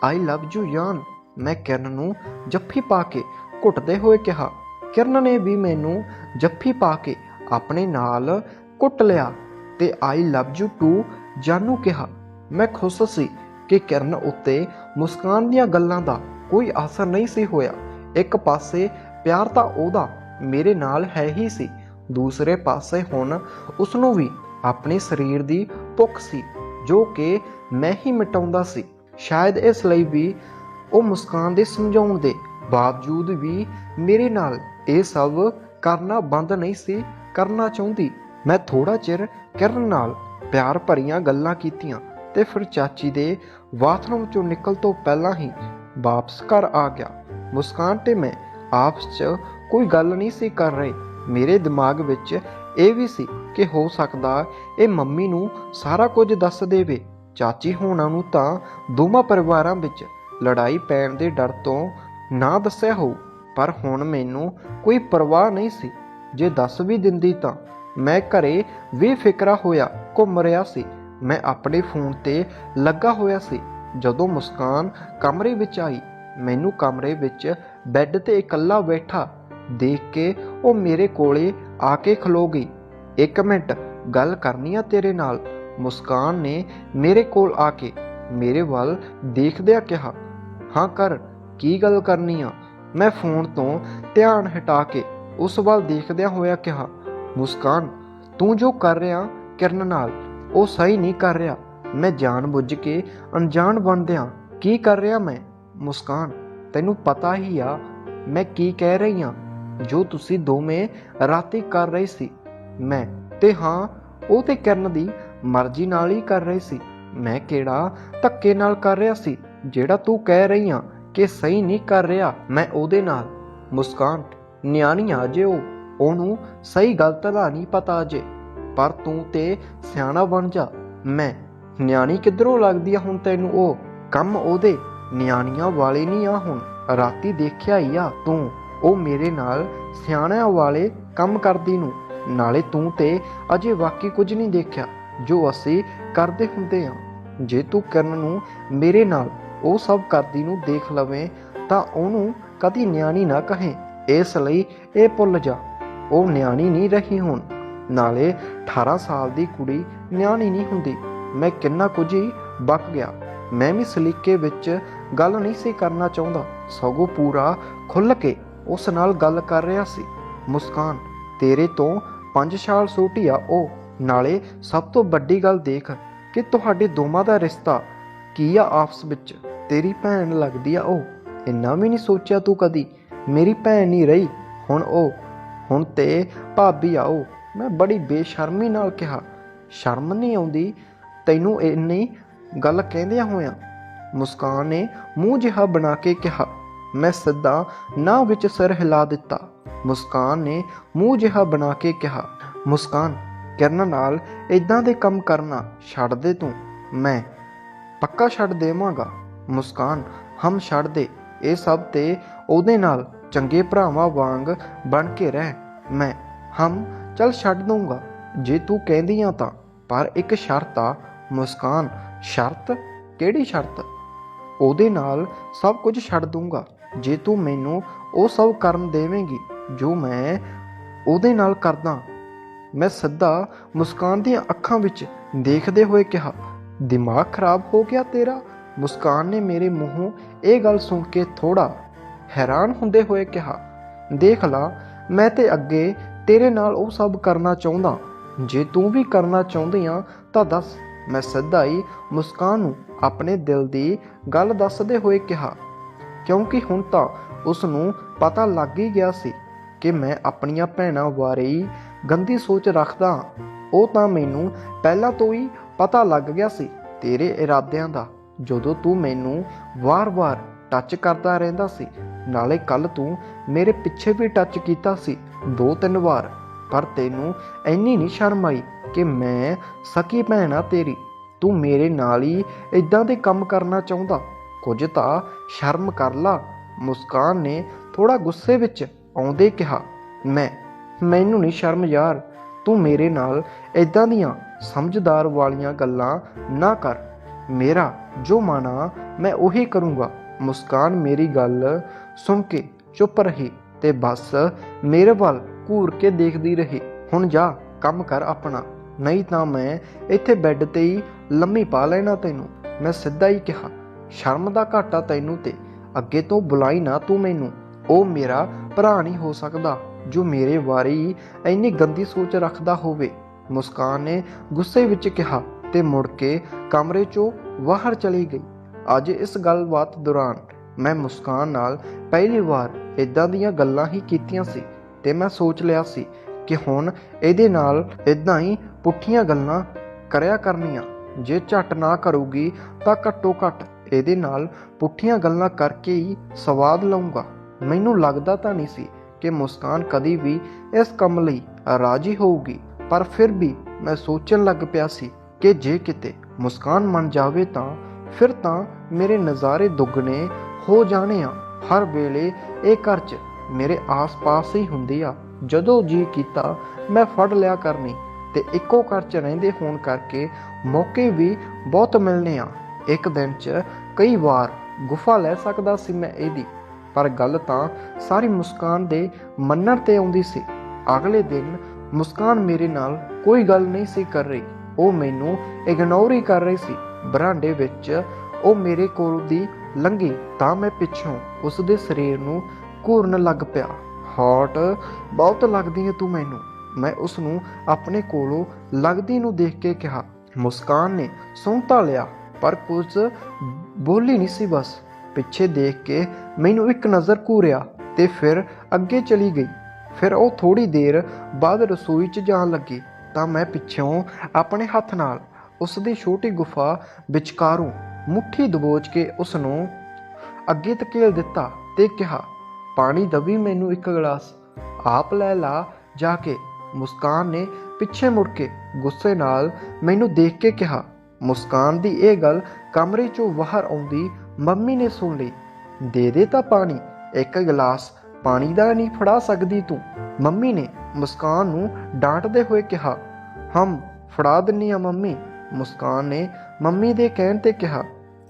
ਆਈ ਲਵ ਯੂ ਯਾਨ ਮੈਂ ਕਿਰਨ ਨੂੰ ਜੱਫੀ ਪਾ ਕੇ ਘੁੱਟਦੇ ਹੋਏ ਕਿਹਾ। ਕਿਰਨ ਨੇ ਵੀ ਮੈਨੂੰ ਜੱਫੀ ਪਾ ਕੇ ਆਪਣੇ ਨਾਲ ਘੁੱਟ ਲਿਆ ਤੇ ਆਈ ਲਵ ਯੂ ਟੂ ਜਾਨੂ ਕਿਹਾ। ਮੈਂ ਖੁਸ਼ ਸੀ ਕਿ ਕਿਰਨ ਉੱਤੇ ਮੁਸਕਾਨ ਦੀਆਂ ਗੱਲਾਂ ਦਾ ਕੋਈ ਅਸਰ ਨਹੀਂ ਸੀ ਹੋਇਆ। ਇੱਕ ਪਾਸੇ ਪਿਆਰ ਤਾਂ ਉਹਦਾ ਮੇਰੇ ਨਾਲ ਹੈ ਹੀ ਸੀ। ਦੂਸਰੇ ਪਾਸੇ ਹੁਣ ਉਸ ਨੂੰ ਵੀ ਆਪਣੇ ਸਰੀਰ ਦੀ ਭੁੱਖ ਸੀ, ਜੋ ਕਿ ਮੈਂ ਹੀ ਮਿਟਾਉਂਦਾ ਸੀ। ਸ਼ਾਇਦ ਇਸ ਲਈ ਵੀ ਉਹ ਮੁਸਕਾਨ ਦੇ ਸਮਝਾਉਣ ਦੇ ਬਾਵਜੂਦ ਵੀ ਮੇਰੇ ਨਾਲ ਇਹ ਸਭ ਕਰਨਾ ਬੰਦ ਨਹੀਂ ਸੀ ਕਰਨਾ ਚਾਹੁੰਦੀ। ਮੈਂ ਥੋੜਾ ਚਿਰ ਕਿਰਨ ਨਾਲ ਪਿਆਰ ਭਰੀਆਂ ਗੱਲਾਂ ਕੀਤੀਆਂ ਤੇ ਫਿਰ ਚਾਚੀ ਦੇ ਬਾਥਰੂਮ ਚੋਂ ਨਿਕਲ ਤੋਂ ਪਹਿਲਾਂ ਹੀ ਵਾਪਸ ਘਰ ਆ ਗਿਆ। ਮੁਸਕਾਨ ਤੇ ਮੈਂ ਆਪਸ 'ਚ ਕੋਈ ਗੱਲ ਨਹੀਂ ਸੀ ਕਰ ਰਹੇ। ਮੇਰੇ ਦਿਮਾਗ ਵਿੱਚ ਇਹ ਵੀ ਸੀ ਕਿ ਹੋ ਸਕਦਾ ਇਹ ਮੰਮੀ ਨੂੰ ਸਾਰਾ ਕੁਝ ਦੱਸ ਦੇਵੇ। ਚਾਚੀ ਹੋਣਾ ਨੂੰ ਤਾਂ ਦੋਵਾਂ ਪਰਿਵਾਰਾਂ ਵਿੱਚ ਲੜਾਈ ਪੈਣ ਦੇ ਡਰ ਤੋਂ ਨਾ ਦੱਸਿਆ ਹੋਊ। ਪਰ ਹੁਣ ਮੈਨੂੰ ਕੋਈ ਪਰਵਾਹ ਨਹੀਂ ਸੀ। ਜੇ ਦੱਸ ਵੀ ਦਿੰਦੀ ਤਾਂ ਮੈਂ ਘਰੇ ਵੀ ਫਿਕਰਾ ਹੋਇਆ, ਘੁੰਮ ਰਿਹਾ ਸੀ। ਮੈਂ ਆਪਣੇ ਫੋਨ ਤੇ ਲੱਗਾ ਹੋਇਆ ਸੀ। ਜਦੋਂ ਮੁਸਕਾਨ ਕਮਰੇ ਵਿੱਚ ਆਈ, ਮੈਨੂੰ ਕਮਰੇ ਵਿੱਚ ਬੈੱਡ ਤੇ ਇਕੱਲਾ ਬੈਠਾ, ਦੇਖ ਕੇ ਉਹ ਮੇਰੇ ਕੋਲੇ ਆ ਕੇ ਖਲੋ ਗਈ। ਇੱਕ ਮਿੰਟ, ਗੱਲ ਕਰਨੀ ਆ ਤੇਰੇ ਨਾਲ। ਮੁਸਕਾਨ ਨੇ ਮੇਰੇ ਕੋਲ ਆ ਕੇ ਮੇਰੇ ਵੱਲ ਦੇਖਦਿਆਂ ਕਿਹਾ, ਹਾਂ ਕਰ, ਕੀ ਗੱਲ ਕਰਨੀ ਆ? ਮੈਂ ਫੋਨ ਤੋਂ ਧਿਆਨ ਹਟਾ ਕੇ ਉਸ ਵੱਲ ਦੇਖਦਿਆਂ ਹੋਇਆ ਕਿਹਾ, ਮੁਸਕਾਨ, ਤੂੰ ਜੋ ਕਰ ਰਿਹਾ ਕਿਰਨ ਨਾਲ, ਉਹ ਸਹੀ ਨਹੀਂ ਕਰ ਰਿਹਾ। ਮੈਂ ਜਾਣ ਬੁੱਝ ਕੇ ਅਣਜਾਣ ਬਣਦਿਆਂ ਕੀ ਕਰ ਰਿਹਾ ਮੈਂ? ਮੁਸਕਾਨ, ਤੈਨੂੰ ਪਤਾ ਹੀ ਆ, ਮੈਂ ਕੀ ਕਹਿ ਰਹੀ ਆ। ਜੋ ਤੁਸੀਂ ਦੋਵੇਂ ਰਾਤੀ ਕਰ ਰਹੇ ਸੀ। ਮੈਂ ਤੇ ਹਾਂ, ਉਹ ਤੇ ਕਰਨ ਦੀ ਮਰਜ਼ੀ ਨਾਲ ਹੀ ਕਰ ਰਹੇ ਸੀ। ਮੈਂ ਕਿਹੜਾ ਧੱਕੇ ਨਾਲ ਕਰ ਰਿਹਾ ਸੀ, ਜਿਹੜਾ ਤੂੰ ਕਹਿ ਰਹੀ ਆ ਕਿ ਸਹੀ ਨਹੀਂ ਕਰ ਰਿਹਾ, ਮੈਂ ਉਹਦੇ ਨਾਲ। ਮੁਸਕਾਨ, ਨਿਆਣੀ ਆ ਜੇ ਉਹ, ਉਹਨੂੰ ਸਹੀ ਗਲਤ ਦਾ ਨਹੀਂ ਪਤਾ ਅਜੇ ਪਰ ਤੂੰ ਤੇ ਸਿਆਣਾ ਬਣ ਜਾ। ਮੈਂ, ਨਿਆਣੀ ਕਿੱਧਰੋਂ ਲੱਗਦੀ ਆ ਹੁਣ ਤੈਨੂੰ ਉਹ? ਕੰਮ ਉਹਦੇ, ਨਿਆਣੀਆਂ ਵਾਲੇ ਨਹੀਂ ਆ ਹੁਣ। ਰਾਤੀ ਦੇਖਿਆ ਹੀ ਆ ਤੂੰ। ਉਹ ਮੇਰੇ ਨਾਲ ਸਿਆਣਿਆਂ ਵਾਲੇ ਕੰਮ ਕਰਦੀ ਨੂੰ। ਨਾਲੇ ਤੂੰ ਤੇ ਅਜੇ ਵਾਕੀ ਕੁਝ ਨਹੀਂ ਦੇਖਿਆ, ਜੋ ਅਸੀਂ ਕਰਦੇ ਹੁੰਦੇ ਆ। ਜੇ ਤੂੰ ਕਰਨ ਨੂੰ ਮੇਰੇ ਨਾਲ ਉਹ ਸਭ ਕਰਦੀ ਨੂੰ ਦੇਖ ਲਵੇਂ, ਤਾਂ ਉਹਨੂੰ ਕਦੀ ਨਿਆਣੀ ਨਾ ਕਹੇ। ਇਸ ਲਈ ਇਹ ਭੁੱਲ ਜਾ, ਉਹ ਨਿਆਣੀ ਨਹੀਂ ਰਹੀ ਹੁਣ। ਨਾਲੇ 18 ਸਾਲ ਦੀ ਕੁੜੀ ਨਿਆਣੀ ਨਹੀਂ ਹੁੰਦੀ। ਮੈਂ ਕਿੰਨਾ ਕੁਝ ਹੀ ਬਕ ਗਿਆ। ਮੈਂ ਵੀ ਸਲੀਕੇ ਵਿੱਚ ਗੱਲ ਨਹੀਂ ਸੀ ਕਰਨਾ ਚਾਹੁੰਦਾ। ਸਗੋਂ ਪੂਰਾ ਖੁੱਲ ਕੇ ਉਸ ਨਾਲ ਗੱਲ ਕਰ ਰਿਹਾ ਸੀ। ਮੁਸਕਾਨ, ਤੇਰੇ ਤੋਂ 5 ਸਾਲ ਛੋਟੀ ਆ ਉਹ। ਨਾਲੇ ਸਭ ਤੋਂ ਵੱਡੀ ਗੱਲ ਦੇਖ ਕਿ ਤੁਹਾਡੇ ਦੋਵਾਂ ਦਾ ਰਿਸ਼ਤਾ ਕੀ ਆ ਆਪਸ ਵਿੱਚ। ਤੇਰੀ ਭੈਣ ਲੱਗਦੀ ਆ ਉਹ। ਇੰਨਾ ਵੀ ਨਹੀਂ ਸੋਚਿਆ ਤੂੰ ਕਦੀ। ਮੇਰੀ ਭੈਣ ਨਹੀਂ ਰਹੀ। ਹੁਣ ਉਹ, ਹੁਣ ਤੇ ਭਾਬੀ ਆਓ ਮੈਂ ਬੜੀ ਬੇਸ਼ਰਮੀ ਨਾਲ ਕਿਹਾ, ਸ਼ਰਮ ਨਹੀਂ ਆਉਂਦੀ? ਤੈਨੂੰ ਇੰਨੀ ਗੱਲ ਕਹਿੰਦਿਆਂ ਹੋਇਆਂ? ਮੁਸਕਾਨ ਨੇ ਮੂੰਹ ਜਿਹਾ ਬਣਾ ਕੇ ਕਿਹਾ ਮੈਂ ਸਿੱਧਾ ਨਾ ਵਿੱਚ ਸਿਰ ਹਿਲਾ ਦਿੱਤਾ। ਮੁਸਕਾਨ ਨੇ ਮੂੰਹ ਜਿਹਾ ਬਣਾ ਕੇ ਕਿਹਾ, ਮੁਸਕਾਨ, ਕਿਰਨ ਨਾਲ ਇਦਾਂ ਦੇ ਕੰਮ ਕਰਨਾ ਛੱਡ ਦੇ ਤੂੰ। ਮੈਂ ਪੱਕਾ ਛੱਡ ਦੇਵਾਂਗਾ। ਮੁਸਕਾਨ, ਹਮ ਛੱਡ ਦੇ। ਇਹ ਸਭ ਤੇ ਉਹਦੇ ਨਾਲ ਚੰਗੇ ਭਰਾਵਾਂ ਵਾਂਗ ਬਣ ਕੇ ਰਹਿ। ਮੈਂ, ਹਮ, ਚਲ ਛੱਡ ਦੂੰਗਾ ਜੇ ਤੂੰ ਕਹਿੰਦੀ ਆ ਤਾਂ, ਪਰ ਇੱਕ ਸ਼ਰਤ ਆ, ਮੁਸਕਾਨ, ਸ਼ਰਤ? ਕਿਹੜੀ ਸ਼ਰਤ? ਉਹਦੇ ਨਾਲ ਸਭ ਕੁਝ ਛੱਡ ਦੂੰਗਾ ਜੇ ਤੂੰ ਮੈਨੂੰ ਉਹ ਸਭ ਕਰਨ ਦੇਵੇਂਗੀ ਜੋ ਮੈਂ ਉਹਦੇ ਨਾਲ ਕਰਦਾ, ਮੈਂ ਸਿੱਧਾ ਮੁਸਕਾਨ ਦੀਆਂ ਅੱਖਾਂ ਵਿੱਚ ਦੇਖਦੇ ਹੋਏ ਕਿਹਾ, ਦਿਮਾਗ ਖਰਾਬ ਹੋ ਗਿਆ ਤੇਰਾ? ਮੁਸਕਾਨ ਨੇ ਮੇਰੇ ਮੂੰਹੋਂ ਇਹ ਗੱਲ ਸੁਣ ਕੇ ਥੋੜਾ ਹੈਰਾਨ ਹੁੰਦੇ ਹੋਏ ਕਿਹਾ, ਦੇਖ ਲਾ, ਮੈਂ ਤੇ ਅੱਗੇ ਤੇਰੇ ਨਾਲ ਉਹ ਸਭ ਕਰਨਾ ਚਾਹੁੰਦਾ, ਜੇ ਤੂੰ ਵੀ ਕਰਨਾ ਚਾਹੁੰਦੀ ਆ ਤਾਂ ਦੱਸ। ਮੈਂ ਸਿੱਧਾ ਹੀ ਮੁਸਕਾਨ ਨੂੰ ਆਪਣੇ ਦਿਲ ਦੀ ਗੱਲ ਦੱਸਦੇ ਹੋਏ ਕਿਹਾ ਕਿਉਂਕਿ ਹੁਣ ਤਾਂ ਉਸ ਨੂੰ ਪਤਾ ਲੱਗ ਹੀ ਗਿਆ ਸੀ ਕਿ ਮੈਂ ਆਪਣੀਆਂ ਭੈਣਾਂ ਬਾਰੇ ਹੀ ਗੰਦੀ ਸੋਚ ਰੱਖਦਾ ਹਾਂ। ਉਹ ਤਾਂ ਮੈਨੂੰ ਪਹਿਲਾਂ ਤੋਂ ਹੀ ਪਤਾ ਲੱਗ ਗਿਆ ਸੀ ਤੇਰੇ ਇਰਾਦਿਆਂ ਦਾ। ਜਦੋਂ ਤੂੰ ਮੈਨੂੰ ਵਾਰ-ਵਾਰ ਟੱਚ ਕਰਦਾ ਰਹਿੰਦਾ ਸੀ, ਨਾਲੇ ਕੱਲ ਤੂੰ ਮੇਰੇ ਪਿੱਛੇ ਵੀ ਟੱਚ ਕੀਤਾ ਸੀ ਦੋ ਤਿੰਨ ਵਾਰ, ਪਰ ਤੈਨੂੰ ਇੰਨੀ ਨਹੀਂ ਸ਼ਰਮ ਆਈ ਕਿ ਮੈਂ ਸਕੀ ਭੈਣ ਆ ਤੇਰੀ। ਤੂੰ ਮੇਰੇ ਨਾਲ ਹੀ ਇਦਾਂ ਦੇ ਕੰਮ ਕਰਨਾ ਚਾਹੁੰਦਾ। ਕੁਝ ਤਾਂ ਸ਼ਰਮ ਕਰ ਲਾ। ਮੁਸਕਾਨ ਨੇ ਥੋੜਾ ਗੁੱਸੇ ਵਿੱਚ ਆਉਂਦੇ ਕਿਹਾ, ਮੈਂ, ਮੈਨੂੰ ਨਹੀਂ ਸ਼ਰਮ ਯਾਰ। ਤੂੰ ਮੇਰੇ ਨਾਲ ਇਦਾਂ ਦੀਆਂ ਸਮਝਦਾਰ ਵਾਲੀਆਂ ਗੱਲਾਂ ਨਾ ਕਰ। ਮੇਰਾ ਜੋ ਮਾਨਾ ਮੈਂ ਉਹੀ ਕਰੂੰਗਾ। ਮੁਸਕਾਨ ਮੇਰੀ ਗੱਲ ਸੁਣ ਕੇ ਚੁੱਪ ਰਹੀ ਤੇ ਬਸ ਮੇਰੇ ਵੱਲ ਘੂਰ ਕੇ ਦੇਖਦੀ ਰਹੀ। ਹੁਣ ਜਾ, ਕੰਮ ਕਰ ਆਪਣਾ। ਨਹੀਂ ਤਾਂ ਮੈਂ ਇੱਥੇ ਬੈੱਡ ਤੇ ਹੀ ਲੰਮੀ ਪਾ ਲੈਣਾ ਤੈਨੂੰ। ਮੈਂ ਸਿੱਧਾ ਹੀ ਕਿਹਾ। ਸ਼ਰਮ ਦਾ ਘਾਟਾ ਤੈਨੂੰ ਤੇ ਅੱਗੇ ਤੋਂ ਬੁਲਾਈ ਨਾ ਤੂੰ ਮੈਨੂੰ। ਉਹ ਮੇਰਾ ਭਰਾ ਨਹੀਂ ਹੋ ਸਕਦਾ ਜੋ ਮੇਰੇ ਬਾਰੇ ਹੀ ਇੰਨੀ ਗੰਦੀ ਸੋਚ ਰੱਖਦਾ ਹੋਵੇ। ਮੁਸਕਾਨ ਨੇ ਗੁੱਸੇ ਵਿੱਚ ਕਿਹਾ ਤੇ ਮੁੜ ਕੇ ਕਮਰੇ 'ਚੋਂ ਬਾਹਰ ਚਲੀ ਗਈ। ਅੱਜ ਇਸ ਗੱਲਬਾਤ ਦੌਰਾਨ ਮੈਂ ਮੁਸਕਾਨ ਨਾਲ ਪਹਿਲੀ ਵਾਰ ਇਦਾਂ ਦੀਆਂ ਗੱਲਾਂ ਹੀ ਕੀਤੀਆਂ ਸੀ ਤੇ ਮੈਂ ਸੋਚ ਲਿਆ ਸੀ ਕਿ ਹੁਣ ਇਹਦੇ ਨਾਲ ਇਦਾਂ ਹੀ ਪੁੱਠੀਆਂ ਗੱਲਾਂ ਕਰਿਆ ਕਰਨੀਆਂ। ਜੇ ਝਟ ਨਾ ਕਰੂਗੀ ਤਾਂ ਘੱਟੋ ਘੱਟ ਇਹਦੇ ਨਾਲ ਪੁੱਠੀਆਂ ਗੱਲਾਂ ਕਰਕੇ ਹੀ ਸਵਾਦ ਲਊਂਗਾ। ਮੈਨੂੰ ਲੱਗਦਾ ਤਾਂ ਨਹੀਂ ਸੀ ਕਿ ਮੁਸਕਾਨ ਕਦੀ ਵੀ ਇਸ ਕੰਮ ਲਈ ਰਾਜੀ ਹੋਊਗੀ, ਪਰ ਫਿਰ ਵੀ ਮੈਂ ਸੋਚਣ ਲੱਗ ਪਿਆ ਸੀ ਕਿ ਜੇ ਕਿਤੇ ਮੁਸਕਾਨ ਮੰਨ ਜਾਵੇ ਤਾਂ ਫਿਰ ਤਾਂ ਮੇਰੇ ਨਜ਼ਾਰੇ ਦੁੱਗਣੇ ਹੋ ਜਾਣੇ ਆ। ਹਰ ਵੇਲੇ ਇਹ ਘਰ 'ਚ ਮੇਰੇ ਆਸ-ਪਾਸ ਹੀ ਹੁੰਦੀ ਆ। ਜਦੋਂ ਜੀ ਕੀਤਾ ਮੈਂ ਫੜ ਲਿਆ ਕਰਨੀ ਤੇ ਇੱਕੋ ਘਰ 'ਚ ਰਹਿੰਦੇ ਹੋਣ ਕਰਕੇ ਮੌਕੇ ਵੀ ਬਹੁਤ ਮਿਲਨੇ ਆ। ਇੱਕ ਦਿਨ 'ਚ ਕਈ ਵਾਰ ਗੁਫਾ ਲੈ ਸਕਦਾ ਸੀ ਮੈਂ ਇਹਦੀ, ਪਰ ਗੱਲ ਤਾਂ ਸਾਰੀ ਮੁਸਕਾਨ ਦੇ ਮੰਨਣ ਤੇ ਆਉਂਦੀ ਸੀ। ਅਗਲੇ ਦਿਨ ਮੁਸਕਾਨ ਮੇਰੇ ਨਾਲ ਕੋਈ ਗੱਲ ਨਹੀਂ ਸੀ ਕਰ ਰਹੀ। ਉਹ ਮੈਨੂੰ ਇਗਨੋਰ ਹੀ ਕਰ ਰਹੀ ਸੀ। ਬਰਾਂਡੇ ਵਿੱਚ ਉਹ ਮੇਰੇ ਕੋਲ ਦੀ ਲੰਘੀ ਤਾਂ ਮੈਂ ਪਿੱਛੋਂ ਉਸ ਦੇ ਸਰੀਰ ਨੂੰ ਘੂਰਨ ਲੱਗ ਪਿਆ। ਹੌਟ ਬਹੁਤ ਲੱਗਦੀ ਹੈ ਤੂੰ ਮੈਨੂੰ। ਮੈਂ ਉਸ ਨੂੰ ਆਪਣੇ ਕੋਲੋਂ ਲੱਗਦੀ ਨੂੰ ਦੇਖ ਕੇ ਕਿਹਾ। ਮੁਸਕਾਨ ਨੇ ਸੁਣ ਲਿਆ, ਪਰ ਕੁਝ ਬੋਲੀ ਨਹੀਂ ਸੀ ਬਸ, ਪਿੱਛੇ ਦੇਖ ਕੇ ਮੈਨੂੰ ਇੱਕ ਨਜ਼ਰ ਘੂਰਿਆ ਤੇ ਫਿਰ ਅੱਗੇ ਚਲੀ ਗਈ। ਫਿਰ ਉਹ ਥੋੜੀ ਦੇਰ ਬਾਅਦ ਰਸੋਈ 'ਚ ਜਾਣ ਲੱਗੀ ਤਾਂ ਮੈਂ ਪਿੱਛੋਂ ਆਪਣੇ ਹੱਥ ਨਾਲ ਉਸ ਦੀ ਛੋਟੀ ਗੁਫਾ ਵਿਚਕਾਰੋਂ ਮੁੱਠੀ ਦਬੋਚ ਕੇ ਉਸ ਨੂੰ ਅੱਗੇ ਧਕੇਲ ਦਿੱਤਾ ਤੇ ਕਿਹਾ, ਪਾਣੀ ਦਵੀ ਮੈਨੂੰ ਇੱਕ ਗਲਾਸ। ਆਪ ਲੈ ਲਾ। ਜਾ ਕੇ ਮੁਸਕਾਨ ਨੇ ਪਿੱਛੇ ਮੁੜ ਕੇ ਗੁੱਸੇ ਨਾਲ ਮੈਨੂੰ ਦੇਖ ਕੇ ਕਿਹਾ ਮੁਸਕਾਨ ਦੀ ਇਹ ਗੱਲ ਕਮਰੇ 'ਚੋਂ ਬਾਹਰ ਆਉਂਦੀ ਮੰਮੀ ਨੇ ਸੁਣ ਲਈ। ਦੇ ਦੇ ਤਾਂ ਪਾਣੀ, ਇੱਕ ਗਲਾਸ ਪਾਣੀ ਦਾ ਨਹੀਂ ਫੜਾ ਸਕਦੀ ਤੂੰ। ਮੰਮੀ ਨੇ ਮੁਸਕਾਨ ਨੂੰ ਡਾਂਟਦੇ ਹੋਏ ਕਿਹਾ, ਹਮ, ਫੜਾ ਦਿੰਨੀ ਆ ਮੰਮੀ। ਮੁਸਕਾਨ ਨੇ ਮੰਮੀ ਦੇ ਕਹਿਣ ਤੇ ਕਿਹਾ,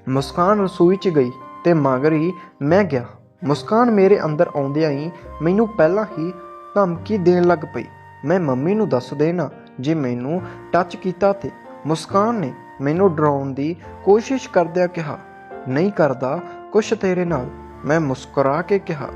ਮੁਸਕਾਨ ਰਸੋਈ 'ਚ ਗਈ ਤੇ ਮਗਰ ਹੀ ਮੈਂ ਗਿਆ। ਮੁਸਕਾਨ ਮੇਰੇ ਅੰਦਰ ਆਉਂਦਿਆਂ ਹੀ ਮੈਨੂੰ ਪਹਿਲਾਂ ਹੀ ਧਮਕੀ ਦੇਣ ਲੱਗ ਪਈ। ਮੈਂ ਮੰਮੀ ਨੂੰ ਦੱਸ ਦੇਣਾ ਜੇ ਮੈਨੂੰ ਟੱਚ ਕੀਤਾ ਤੇ। ਮੁਸਕਾਨ ਨੇ ਮੈਨੂੰ ਡਰਾਉਣ ਦੀ ਕੋਸ਼ਿਸ਼ ਕਰਦਿਆਂ ਕਿਹਾ, ਨਹੀਂ ਕਰਦਾ, ਕੁਛ ਤੇਰੇ ਨਾਲ। ਮੈਂ ਮੁਸਕਰਾ ਕੇ ਕਿਹਾ,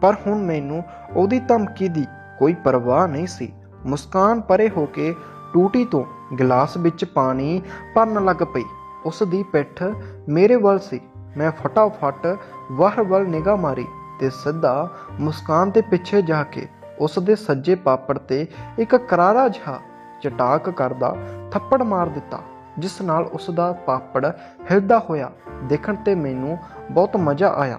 ਪਰ ਹੁਣ ਮੈਨੂੰ ਉਹਦੀ ਧਮਕੀ ਦੀ ਕੋਈ ਪਰਵਾਹ ਨਹੀਂ ਸੀ। ਮੁਸਕਾਨ ਪਰੇ ਹੋ ਕੇ ਟੂਟੀ ਤੋਂ ਗਲਾਸ ਵਿੱਚ ਪਾਣੀ ਭਰਨ ਲੱਗ ਪਈ। ਉਸ ਦੀ ਪਿੱਠ ਮੇਰੇ ਵੱਲ ਸੀ। ਮੈਂ ਫਟਾਫਟ ਵਾਹ ਵੱਲ ਨਿਗਾਹ ਮਾਰੀ ਤੇ ਸਿੱਧਾ ਮੁਸਕਾਨ ਦੇ ਪਿੱਛੇ ਜਾ ਕੇ ਉਸ ਦੇ ਸੱਜੇ ਪਾਪੜ ਤੇ ਇੱਕ ਕਰਾਰਾ ਜਿਹਾ ਚਟਾਕ ਕਰਦਾ ਥੱਪੜ ਮਾਰ ਦਿੱਤਾ। ਜਿਸ ਨਾਲ ਉਸ ਦਾ ਪਾਪੜ ਹਿਲਦਾ ਹੋਇਆ। ਦੇਖਣ ਤੇ ਮੈਨੂੰ ਬਹੁਤ ਮਜ਼ਾ ਆਇਆ।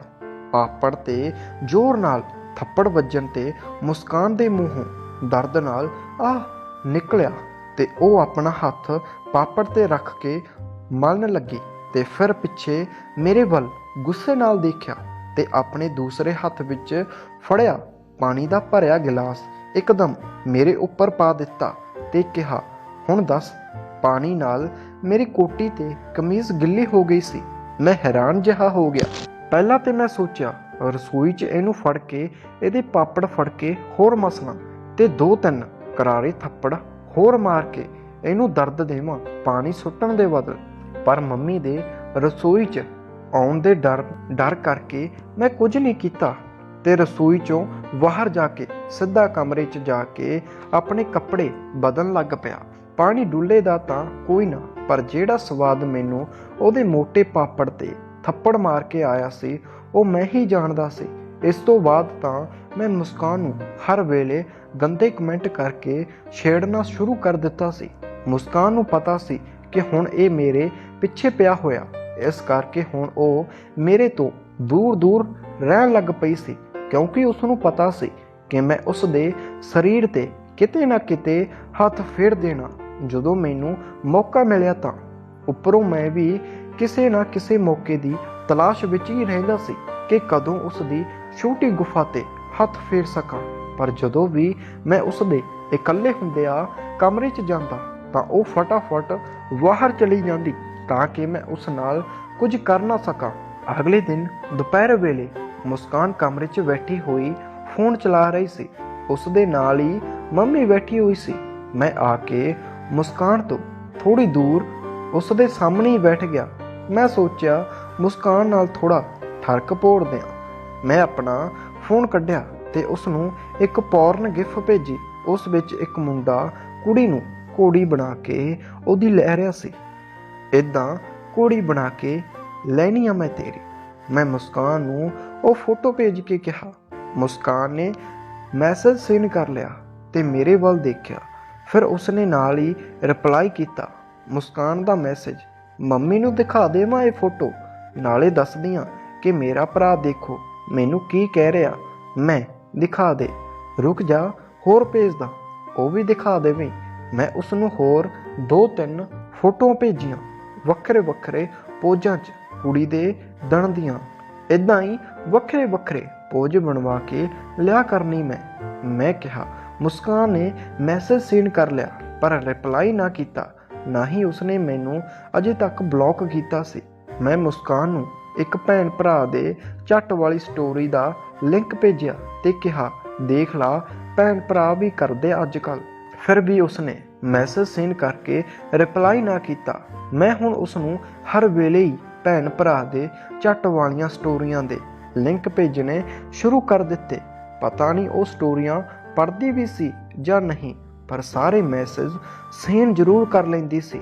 ਪਾਪੜ ਤੇ ਜ਼ੋਰ ਨਾਲ ਥੱਪੜ ਵੱਜਣ ਤੇ ਮੁਸਕਾਨ ਦੇ ਮੂੰਹੋਂ ਦਰਦ ਨਾਲ ਆਹ ਨਿਕਲਿਆ ਤੇ ਉਹ ਆਪਣਾ ਹੱਥ ਪਾਪੜ ਤੇ ਰੱਖ ਕੇ ਮਲਣ ਲੱਗੀ ਤੇ ਫਿਰ ਪਿੱਛੇ ਮੇਰੇ ਵੱਲ ਗੁੱਸੇ ਨਾਲ ਦੇਖਿਆ ਤੇ ਆਪਣੇ ਦੂਸਰੇ ਹੱਥ ਵਿੱਚ ਫੜਿਆ ਪਾਣੀ ਦਾ ਭਰਿਆ ਗਿਲਾਸ ਇੱਕਦਮ ਮੇਰੇ ਉੱਪਰ ਪਾ ਦਿੱਤਾ ਤੇ ਕਿਹਾ, ਹੁਣ ਦੱਸ, ਪਾਣੀ ਨਾਲ ਮੇਰੀ ਕੋਟੀ ਤੇ ਕਮੀਜ਼ ਗਿੱਲੀ ਹੋ ਗਈ ਸੀ। ਮੈਂ ਹੈਰਾਨ ਜਿਹਾ ਹੋ ਗਿਆ। ਪਹਿਲਾਂ ਤੇ ਮੈਂ ਸੋਚਿਆ, ਰਸੋਈ 'ਚ ਇਹਨੂੰ ਫੜ ਕੇ, ਇਹਦੇ ਪਾਪੜ ਫੜ ਕੇ ਹੋਰ ਮਸਲਾਂ ਤੇ ਦੋ ਤਿੰਨ ਕਰਾਰੇ ਥੱਪੜ ਹੋਰ ਮਾਰ ਕੇ ਇਹਨੂੰ ਦਰਦ ਦੇਵਾਂ, ਪਾਣੀ ਸੁੱਟਣ ਦੇ ਬਦਲ। ਪਰ ਮੰਮੀ ਦੇ ਰਸੋਈ 'ਚ ਆਉਣ ਦੇ ਡਰ ਡਰ ਕਰਕੇ ਮੈਂ ਕੁਝ ਨਹੀਂ ਕੀਤਾ ਤੇ ਰਸੋਈ 'ਚੋਂ ਬਾਹਰ ਜਾ ਕੇ ਸਿੱਧਾ ਕਮਰੇ 'ਚ ਜਾ ਕੇ ਆਪਣੇ ਕੱਪੜੇ ਬਦਲਣ ਲੱਗ ਪਿਆ। ਪਾਣੀ ਡੁੱਲੇ ਦਾ ਤਾਂ ਕੋਈ ਨਾ ਪਰ ਜਿਹੜਾ ਸਵਾਦ ਮੈਨੂੰ ਉਹਦੇ ਮੋٹے ਪਾਪੜ ਤੇ ਥੱਪੜ ਮਾਰ ਕੇ ਆਇਆ ਸੀ, ਉਹ ਮੈਂ ਹੀ ਜਾਣਦਾ ਸੀ। ਇਸ ਤੋਂ ਬਾਅਦ ਤਾਂ ਮੈਂ ਮੁਸਕਾਨ ਨੂੰ ਹਰ ਵੇਲੇ ਗੰਦੇ ਕਮੈਂਟ ਕਰਕੇ ਛੇੜਨਾ ਸ਼ੁਰੂ ਕਰ ਦਿੱਤਾ ਸੀ। ਮੁਸਕਾਨ ਨੂੰ ਪਤਾ ਸੀ ਕਿ ਹੁਣ ਇਹ ਮੇਰੇ ਪਿੱਛੇ ਪਿਆ ਹੋਇਆ। ਇਸ ਕਰਕੇ ਹੁਣ ਉਹ ਮੇਰੇ ਤੋਂ ਦੂਰ ਦੂਰ ਰਹਿਣ ਲੱਗ ਪਈ ਸੀ, ਕਿਉਂਕਿ ਉਸ ਨੂੰ ਪਤਾ ਸੀ ਕਿ ਮੈਂ ਉਸ ਦੇ ਸਰੀਰ ਤੇ ਕਿਤੇ ਨਾ ਕਿਤੇ ਹੱਥ ਫੇਰ ਦੇਣਾ ਜਦੋਂ ਮੈਨੂੰ ਮੌਕਾ ਮਿਲਿਆ ਤਾਂ ਉੱਪਰੋਂ ਮੈਂ ਵੀ ਕਿਸੇ ਨਾ ਕਿਸੇ ਮੌਕੇ ਦੀ ਤਲਾਸ਼ ਵਿੱਚ ਹੀ ਰਹਿੰਦਾ ਸੀ ਕਿ ਕਦੋਂ ਉਸ ਦੀ ਛੋਟੀ ਗੁਫਾ ਤੇ ਹੱਥ ਫੇਰ ਸਕਾਂ। ਪਰ ਜਦੋਂ ਵੀ ਮੈਂ ਉਸ ਦੇ ਇਕੱਲੇ ਹੁੰਦਿਆਂ ਕਮਰੇ 'ਚ ਜਾਂਦਾ ਤਾਂ ਉਹ ਫਟਾਫਟ ਬਾਹਰ ਚਲੀ ਜਾਂਦੀ ਤਾਂ ਕਿ ਮੈਂ ਉਸ ਨਾਲ ਕੁਝ ਕਰ ਨਾ ਸਕਾਂ। ਅਗਲੇ ਦਿਨ ਦੁਪਹਿਰ ਵੇਲੇ ਮੁਸਕਾਨ ਕਮਰੇ 'ਚ ਬੈਠੀ ਹੋਈ ਫੋਨ ਚਲਾ ਰਹੀ ਸੀ। ਉਸ ਦੇ ਨਾਲ ਹੀ ਮੰਮੀ ਬੈਠੀ ਹੋਈ ਸੀ। ਮੈਂ ਆ ਕੇ ਮੁਸਕਾਨ ਤੋਂ ਥੋੜੀ ਦੂਰ ਉਸ ਦੇ ਸਾਹਮਣੇ ਹੀ ਬੈਠ ਗਿਆ। ਮੈਂ ਸੋਚਿਆ, ਮੁਸਕਾਨ ਨਾਲ ਥੋੜਾ ਫ਼ਰਕ ਪੋੜ ਦਿਆਂ। ਮੈਂ ਆਪਣਾ ਫੋਨ ਕੱਢਿਆ ਤੇ ਉਸ ਨੂੰ ਇੱਕ ਪੌਰਨ ਗਿਫਟ ਭੇਜੀ। ਉਸ ਵਿੱਚ ਇੱਕ ਮੁੰਡਾ ਕੁੜੀ ਨੂੰ ਕੋੜੀ ਬਣਾ ਕੇ ਉਹਦੀ ਲੈ ਰਿਹਾ ਸੀ। ਇਦਾਂ ਕੋੜੀ ਬਣਾ ਕੇ ਲੈਣੀ ਆ ਮੈਂ ਤੇਰੀ। ਮੈਂ ਮੁਸਕਾਨ ਨੂੰ ਉਹ ਫੋਟੋ ਭੇਜ ਕੇ ਕਿਹਾ। ਮੁਸਕਾਨ ਨੇ ਮੈਸੇਜ ਸੈਂਡ ਕਰ ਲਿਆ ਤੇ ਮੇਰੇ ਵੱਲ ਦੇਖਿਆ। ਫਿਰ ਉਸਨੇ ਨਾਲ ਹੀ ਰਿਪਲਾਈ ਕੀਤਾ। ਮੁਸਕਾਨ ਦਾ ਮੈਸੇਜ ਮੰਮੀ ਨੂੰ ਦਿਖਾ ਦੇਵਾਂ ਇਹ ਫੋਟੋ ਨਾਲੇ ਦੱਸਦੀਆਂ ਕਿ ਮੇਰਾ ਭਰਾ ਦੇਖੋ, ਮੈਨੂੰ ਕੀ ਕਹਿ ਰਿਹਾ। ਮੈਂ ਦਿਖਾ ਦੇ। ਰੁਕ ਜਾ, ਹੋਰ ਭੇਜਦਾ ਉਹ ਵੀ ਦਿਖਾ ਦੇਵੇਂ। ਮੈਂ ਉਸ ਨੂੰ ਹੋਰ ਦੋ ਤਿੰਨ ਫੋਟੋਆਂ ਭੇਜੀਆਂ। ਵੱਖਰੇ ਵੱਖਰੇ ਪੋਜਾਂ 'ਚ ਕੁੜੀ ਦੇ ਦਣ ਦੀਆਂ। ਇਦਾਂ ਹੀ ਵੱਖਰੇ ਵੱਖਰੇ ਪੋਜ ਬਣਵਾ ਕੇ ਲਿਆ ਕਰਨੀ ਮੈਂ। ਮੈਂ ਕਿਹਾ ਮੁਸਕਾਨ ਨੇ ਮੈਸੇਜ ਸੈਂਡ ਕਰ ਲਿਆ, ਪਰ ਰਿਪਲਾਈ ਨਾ ਕੀਤਾ। ਨਾ ਹੀ ਉਸਨੇ ਮੈਨੂੰ ਅਜੇ ਤੱਕ ਬਲੌਕ ਕੀਤਾ ਸੀ। ਮੈਂ ਮੁਸਕਾਨ ਨੂੰ ਇੱਕ ਭੈਣ ਭਰਾ ਦੇ ਝੱਟ ਵਾਲੀ ਸਟੋਰੀ ਦਾ ਲਿੰਕ ਭੇਜਿਆ ਤੇ ਕਿਹਾ, ਦੇਖ ਲਾ, ਭੈਣ ਭਰਾ ਵੀ ਕਰਦੇ ਅੱਜ ਕੱਲ ਫਿਰ ਵੀ ਉਸਨੇ ਮੈਸੇਜ ਸੈਂਡ ਕਰਕੇ ਰਿਪਲਾਈ ਨਾ ਕੀਤਾ। ਮੈਂ ਹੁਣ ਉਸ ਨੂੰ ਹਰ ਵੇਲੇ ਹੀ ਭੈਣ ਭਰਾ ਦੇ ਝੱਟ ਵਾਲੀਆਂ ਸਟੋਰੀਆਂ ਦੇ ਲਿੰਕ ਭੇਜਣੇ ਸ਼ੁਰੂ ਕਰ ਦਿੱਤੇ। ਪਤਾ ਨਹੀਂ ਉਹ ਸਟੋਰੀਆਂ ਪੜ੍ਹਦੀ ਵੀ ਸੀ ਜਾਂ ਨਹੀਂ, ਪਰ ਸਾਰੇ ਮੈਸੇਜ ਸੇਨ ਜ਼ਰੂਰ ਕਰ ਲੈਂਦੀ ਸੀ।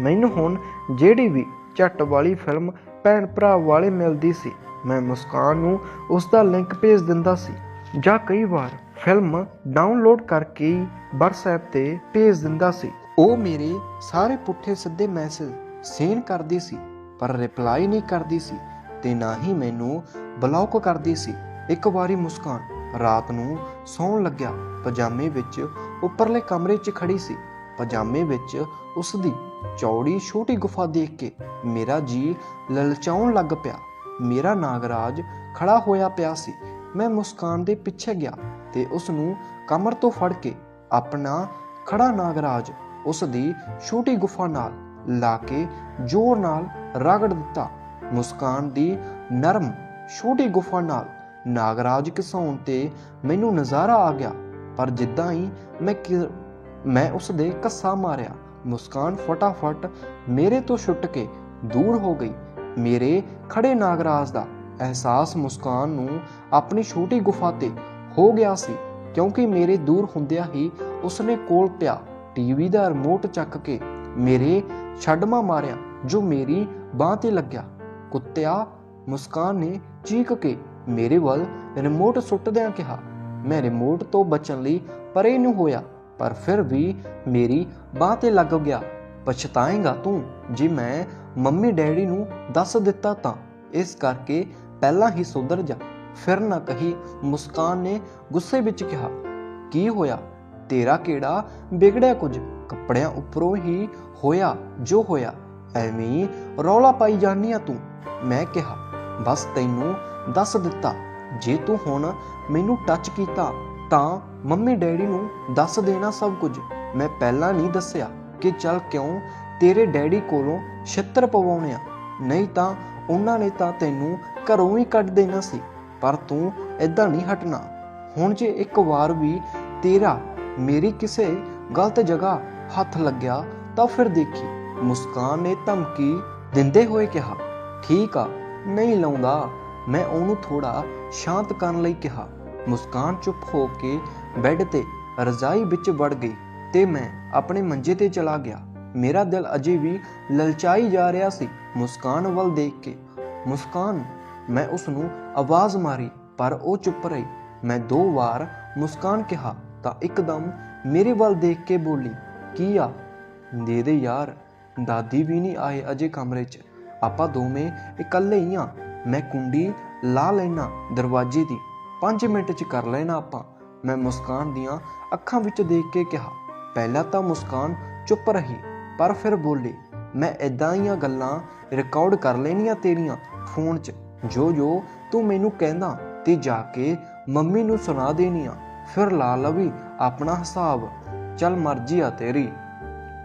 ਮੈਨੂੰ ਹੁਣ ਜਿਹੜੀ ਵੀ ਝੱਟ ਵਾਲੀ ਫਿਲਮ ਭੈਣ ਭਰਾ ਵਾਲੇ ਮਿਲਦੀ ਸੀ, ਮੈਂ ਮੁਸਕਾਨ ਨੂੰ ਉਸ ਦਾ ਲਿੰਕ ਭੇਜ ਦਿੰਦਾ ਸੀ। ਜਾਂ ਕਈ ਵਾਰ ਫਿਲਮ ਡਾਊਨਲੋਡ ਕਰਕੇ ਹੀ WhatsApp ਤੇ ਭੇਜ ਦਿੰਦਾ ਸੀ। ਉਹ ਮੇਰੇ ਸਾਰੇ ਪੁੱਠੇ ਸਿੱਧੇ ਮੈਸੇਜ ਸੇਨ ਕਰਦੀ ਸੀ, ਪਰ ਰਿਪਲਾਈ ਨਹੀਂ ਕਰਦੀ ਸੀ ਤੇ ਨਾ ਹੀ ਮੈਨੂੰ ਬਲੌਕ ਕਰਦੀ ਸੀ। ਇੱਕ ਵਾਰੀ ਮੁਸਕਾਨ ਰਾਤ ਨੂੰ ਸੌਣ ਲੱਗਿਆ। ਪਜਾਮੇ ਵਿੱਚ ਉੱਪਰਲੇ ਕਮਰੇ 'ਚ ਖੜੀ ਸੀ। ਪਜਾਮੇ ਵਿੱਚ ਉਸ ਦੀ ਚੌੜੀ, ਛੋਟੀ ਗੁਫਾ ਦੇਖ ਕੇ ਮੇਰਾ ਜੀ ਲਲਚਾਉਣ ਲੱਗ ਪਿਆ। ਮੇਰਾ ਨਾਗਰਾਜ ਖੜਾ ਹੋਇਆ ਪਿਆ ਸੀ। ਮੈਂ ਮੁਸਕਾਨ ਦੇ ਪਿੱਛੇ ਗਿਆ ਤੇ ਉਸ ਨੂੰ ਕਮਰ ਤੋਂ ਫੜ ਕੇ ਆਪਣਾ ਖੜਾ ਨਾਗਰਾਜ ਉਸ ਦੀ ਛੋਟੀ ਗੁਫਾ ਨਾਲ ਲਾ ਕੇ ਜ਼ੋਰ ਨਾਲ ਰਗੜ ਦਿੱਤਾ। ਮੁਸਕਾਨ ਦੀ ਨਰਮ, ਛੋਟੀ ਗੁਫਾ ਨਾਲ ਨਾਗਰਾਜ ਘਸਾਉਣ ਤੇ ਮੈਨੂੰ ਨਜ਼ਾਰਾ ਆ ਗਿਆ, ਪਰ ਜਿੱਦਾਂ ਹੀ ਮੈਂ ਮੈਂ ਉਸ ਦੇ ਕੱਸਾ ਮਾਰਿਆ, ਮੁਸਕਾਨ ਫਟਾਫਟ ਮੇਰੇ ਤੋਂ ਛੁੱਟ ਕੇ ਦੂਰ ਹੋ ਗਈ। ਮੇਰੇ ਖੜੇ ਨਾਗਰਾਜ ਦਾ ਅਹਿਸਾਸ ਮੁਸਕਾਨ ਨੂੰ ਆਪਣੀ ਛੋਟੀ ਗੁਫਾ ਤੇ ਹੋ ਗਿਆ ਸੀ, ਕਿਉਂਕਿ ਮੇਰੇ ਦੂਰ ਹੁੰਦਿਆਂ ਹੀ ਉਸਨੇ ਕੋਲ ਪਿਆ ਟੀਵੀ ਦਾ ਰਿਮੋਟ ਚੱਕ ਕੇ ਮੇਰੇ ਛੱਡਮਾ ਮਾਰਿਆ, ਜੋ ਮੇਰੀ ਬਾਹ ਤੇ ਲੱਗਿਆ। ਕੁੱਤਿਆ ਮੁਸਕਾਨ ਨੇ ਚੀਕ ਕੇ ਮੇਰੇ ਵੱਲ ਰਿਮੋਟ ਸੁੱਟਦਿਆਂ ਕਿਹਾ, ਮੈਂ ਰਿਮੋਟ ਤੋਂ ਬਚਣ ਲਈ ਪਰੇ ਨੂੰ ਹੋਇਆ, ਪਰ ਫਿਰ ਵੀ ਮੇਰੀ ਬਾਹ ਤੇ ਲੱਗ ਗਿਆ। ਪਛਤਾਏਂਗਾ ਤੂੰ ਜੇ ਮੈਂ ਮੰਮੀ ਡੈਡੀ ਨੂੰ ਦੱਸ ਦਿੱਤਾ ਤਾਂ। ਇਸ ਕਰਕੇ ਪਹਿਲਾਂ ਹੀ ਸੁਧਰ ਜਾ। ਫਿਰ ਨਾ ਕਹੀ ਮੁਸਕਾਨ ਨੇ ਗੁੱਸੇ ਵਿੱਚ ਕਿਹਾ, ਕੀ ਹੋਇਆ? ਤੇਰਾ ਕਿਹੜਾ ਵਿਗੜਿਆ ਕੁਝ? ਕੱਪੜਿਆਂ ਉੱਪਰੋਂ ਹੀ ਹੋਇਆ ਜੋ ਹੋਇਆ। ਐਵੇਂ ਰੌਲਾ ਪਾਈ ਜਾਨੀ ਆ ਤੂੰ। ਮੈਂ ਕਿਹਾ, ਬਸ ਤੈਨੂੰ ਦੱਸ ਦਿੱਤਾ, ਜੇ ਤੂੰ ਹੁਣ ਮੈਨੂੰ ਟੱਚ ਕੀਤਾ, ਤਾਂ ਮੰਮੀ ਡੈਡੀ ਨੂੰ ਦੱਸ ਦੇਣਾ ਸਭ ਕੁਝ। ਮੈਂ ਪਹਿਲਾਂ ਨਹੀਂ ਦੱਸਿਆ ਕਿ ਚੱਲ ਕਿਉਂ ਤੇਰੇ ਡੈਡੀ ਕੋਲੋਂ ਛਿੱਤਰ ਪਵਾਉਣੇ ਆ। ਨਹੀਂ ਤਾਂ ਉਹਨਾਂ ਨੇ ਤਾਂ ਤੈਨੂੰ ਘਰੋਂ ਹੀ ਕੱਢ ਦੇਣਾ ਸੀ, ਪਰ ਤੂੰ ਐਦਾਂ ਨਹੀਂ ਹਟਣਾ। ਹੁਣ ਜੇ ਇੱਕ ਵਾਰ ਵੀ ਤੇਰਾ, ਮੇਰੀ ਕਿਸੇ ਗਲਤ ਜਗ੍ਹਾ ਹੱਥ ਲੱਗਿਆ, ਤਾਂ ਫਿਰ ਦੇਖੀ। ਮੁਸਕਾਨ ਨੇ ਧਮਕੀ ਦਿੰਦੇ ਹੋਏ ਕਿਹਾ, ਠੀਕ ਆ, ਨਹੀਂ ਲਾਉਂਦਾ। ਮੈਂ ਉਹਨੂੰ ਥੋੜਾ ਸ਼ਾਂਤ ਕਰਨ ਲਈ ਕਿਹਾ। ਮੁਸਕਾਨ ਚੁੱਪ ਹੋ ਕੇ ਬੈੱਡ ਤੇ ਰਜ਼ਾਈ ਵਿੱਚ ਵੜ ਗਈ ਤੇ ਮੈਂ ਆਪਣੇ ਮੰਜੇ ਤੇ ਚਲਾ ਗਿਆ। ਮੇਰਾ ਦਿਲ ਅਜੇ ਵੀ ਲਲਚਾਈ ਜਾ ਰਿਹਾ ਸੀ ਮੁਸਕਾਨ ਵੱਲ ਦੇਖ ਕੇ। ਮੁਸਕਾਨ, ਮੈਂ ਉਸ ਨੂੰ ਆਵਾਜ਼ ਮਾਰੀ, ਪਰ ਉਹ ਚੁੱਪ ਰਹੀ। ਮੈਂ ਦੋ ਵਾਰ ਮੁਸਕਾਨ ਕਿਹਾ ਤਾਂ ਇੱਕਦਮ ਮੇਰੇ ਵੱਲ ਦੇਖ ਕੇ ਬੋਲੀ, ਕੀ ਆ? ਦੇ ਦੇ ਯਾਰ, ਦਾਦੀ ਵੀ ਨਹੀਂ ਆਏ ਅਜੇ ਕਮਰੇ 'ਚ। ਆਪਾਂ ਦੋਵੇਂ ਇਕੱਲੇ ਹੀ ਆ। ਮੈਂ ਕੁੰਡੀ ਲਾ ਲੈਣਾ ਦਰਵਾਜ਼ੇ ਦੀ। 5 ਮਿੰਟ 'ਚ ਕਰ ਲੈਣਾ ਆਪਾਂ। ਮੈਂ ਮੁਸਕਾਨ ਦੀਆਂ ਅੱਖਾਂ ਵਿੱਚ ਦੇਖ ਕੇ ਕਿਹਾ, ਪਹਿਲਾਂ ਤਾਂ ਮੁਸਕਾਨ ਚੁੱਪ ਰਹੀ, ਪਰ ਫਿਰ ਬੋਲੀ, ਮੈਂ ਇਦਾਂ ਦੀਆਂ ਗੱਲਾਂ ਰਿਕਾਰਡ ਕਰ ਲੈਣੀਆਂ ਤੇਰੀਆਂ ਫੋਨ 'ਚ। ਜੋ ਜੋ ਤੂੰ ਮੈਨੂੰ ਕਹਿੰਦਾ, ਤੇ ਜਾ ਕੇ ਮੰਮੀ ਨੂੰ ਸੁਣਾ ਦੇਣੀਆਂ ਫਿਰ ਲਾ ਲਵੀ ਆਪਣਾ ਹਿਸਾਬ। ਚੱਲ ਮਰਜ਼ੀ ਆ ਤੇਰੀ।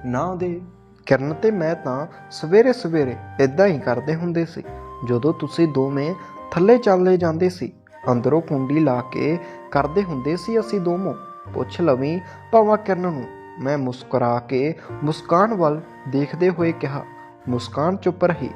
ਨਾ ਦੇ। ਕਿਰਨ ਤੇ ਮੈਂ ਤਾਂ ਸਵੇਰੇ ਸਵੇਰੇ ਇਦਾਂ ਹੀ ਕਰਦੇ ਹੁੰਦੇ ਸੀ। ਜਦੋਂ ਤੁਸੀਂ ਦੋਵੇਂ ਥੱਲੇ ਚੱਲੇ ਜਾਂਦੇ ਸੀ, ਅੰਦਰੋਂ ਕੁੰਡੀ ਲਾ ਕੇ ਕਰਦੇ ਹੁੰਦੇ ਸੀ ਅਸੀਂ ਦੋਵੇਂ। ਪੁੱਛ ਲਵੀਂ ਭਾਵਾਂ ਕਿਰਨ ਨੂੰ। ਮੈਂ ਮੁਸਕਰਾ ਕੇ ਮੁਸਕਾਨ ਵੱਲ ਦੇਖਦੇ ਹੋਏ ਕਿਹਾ, ਮੁਸਕਾਨ, ਚੁੱਪ ਰਹੀ।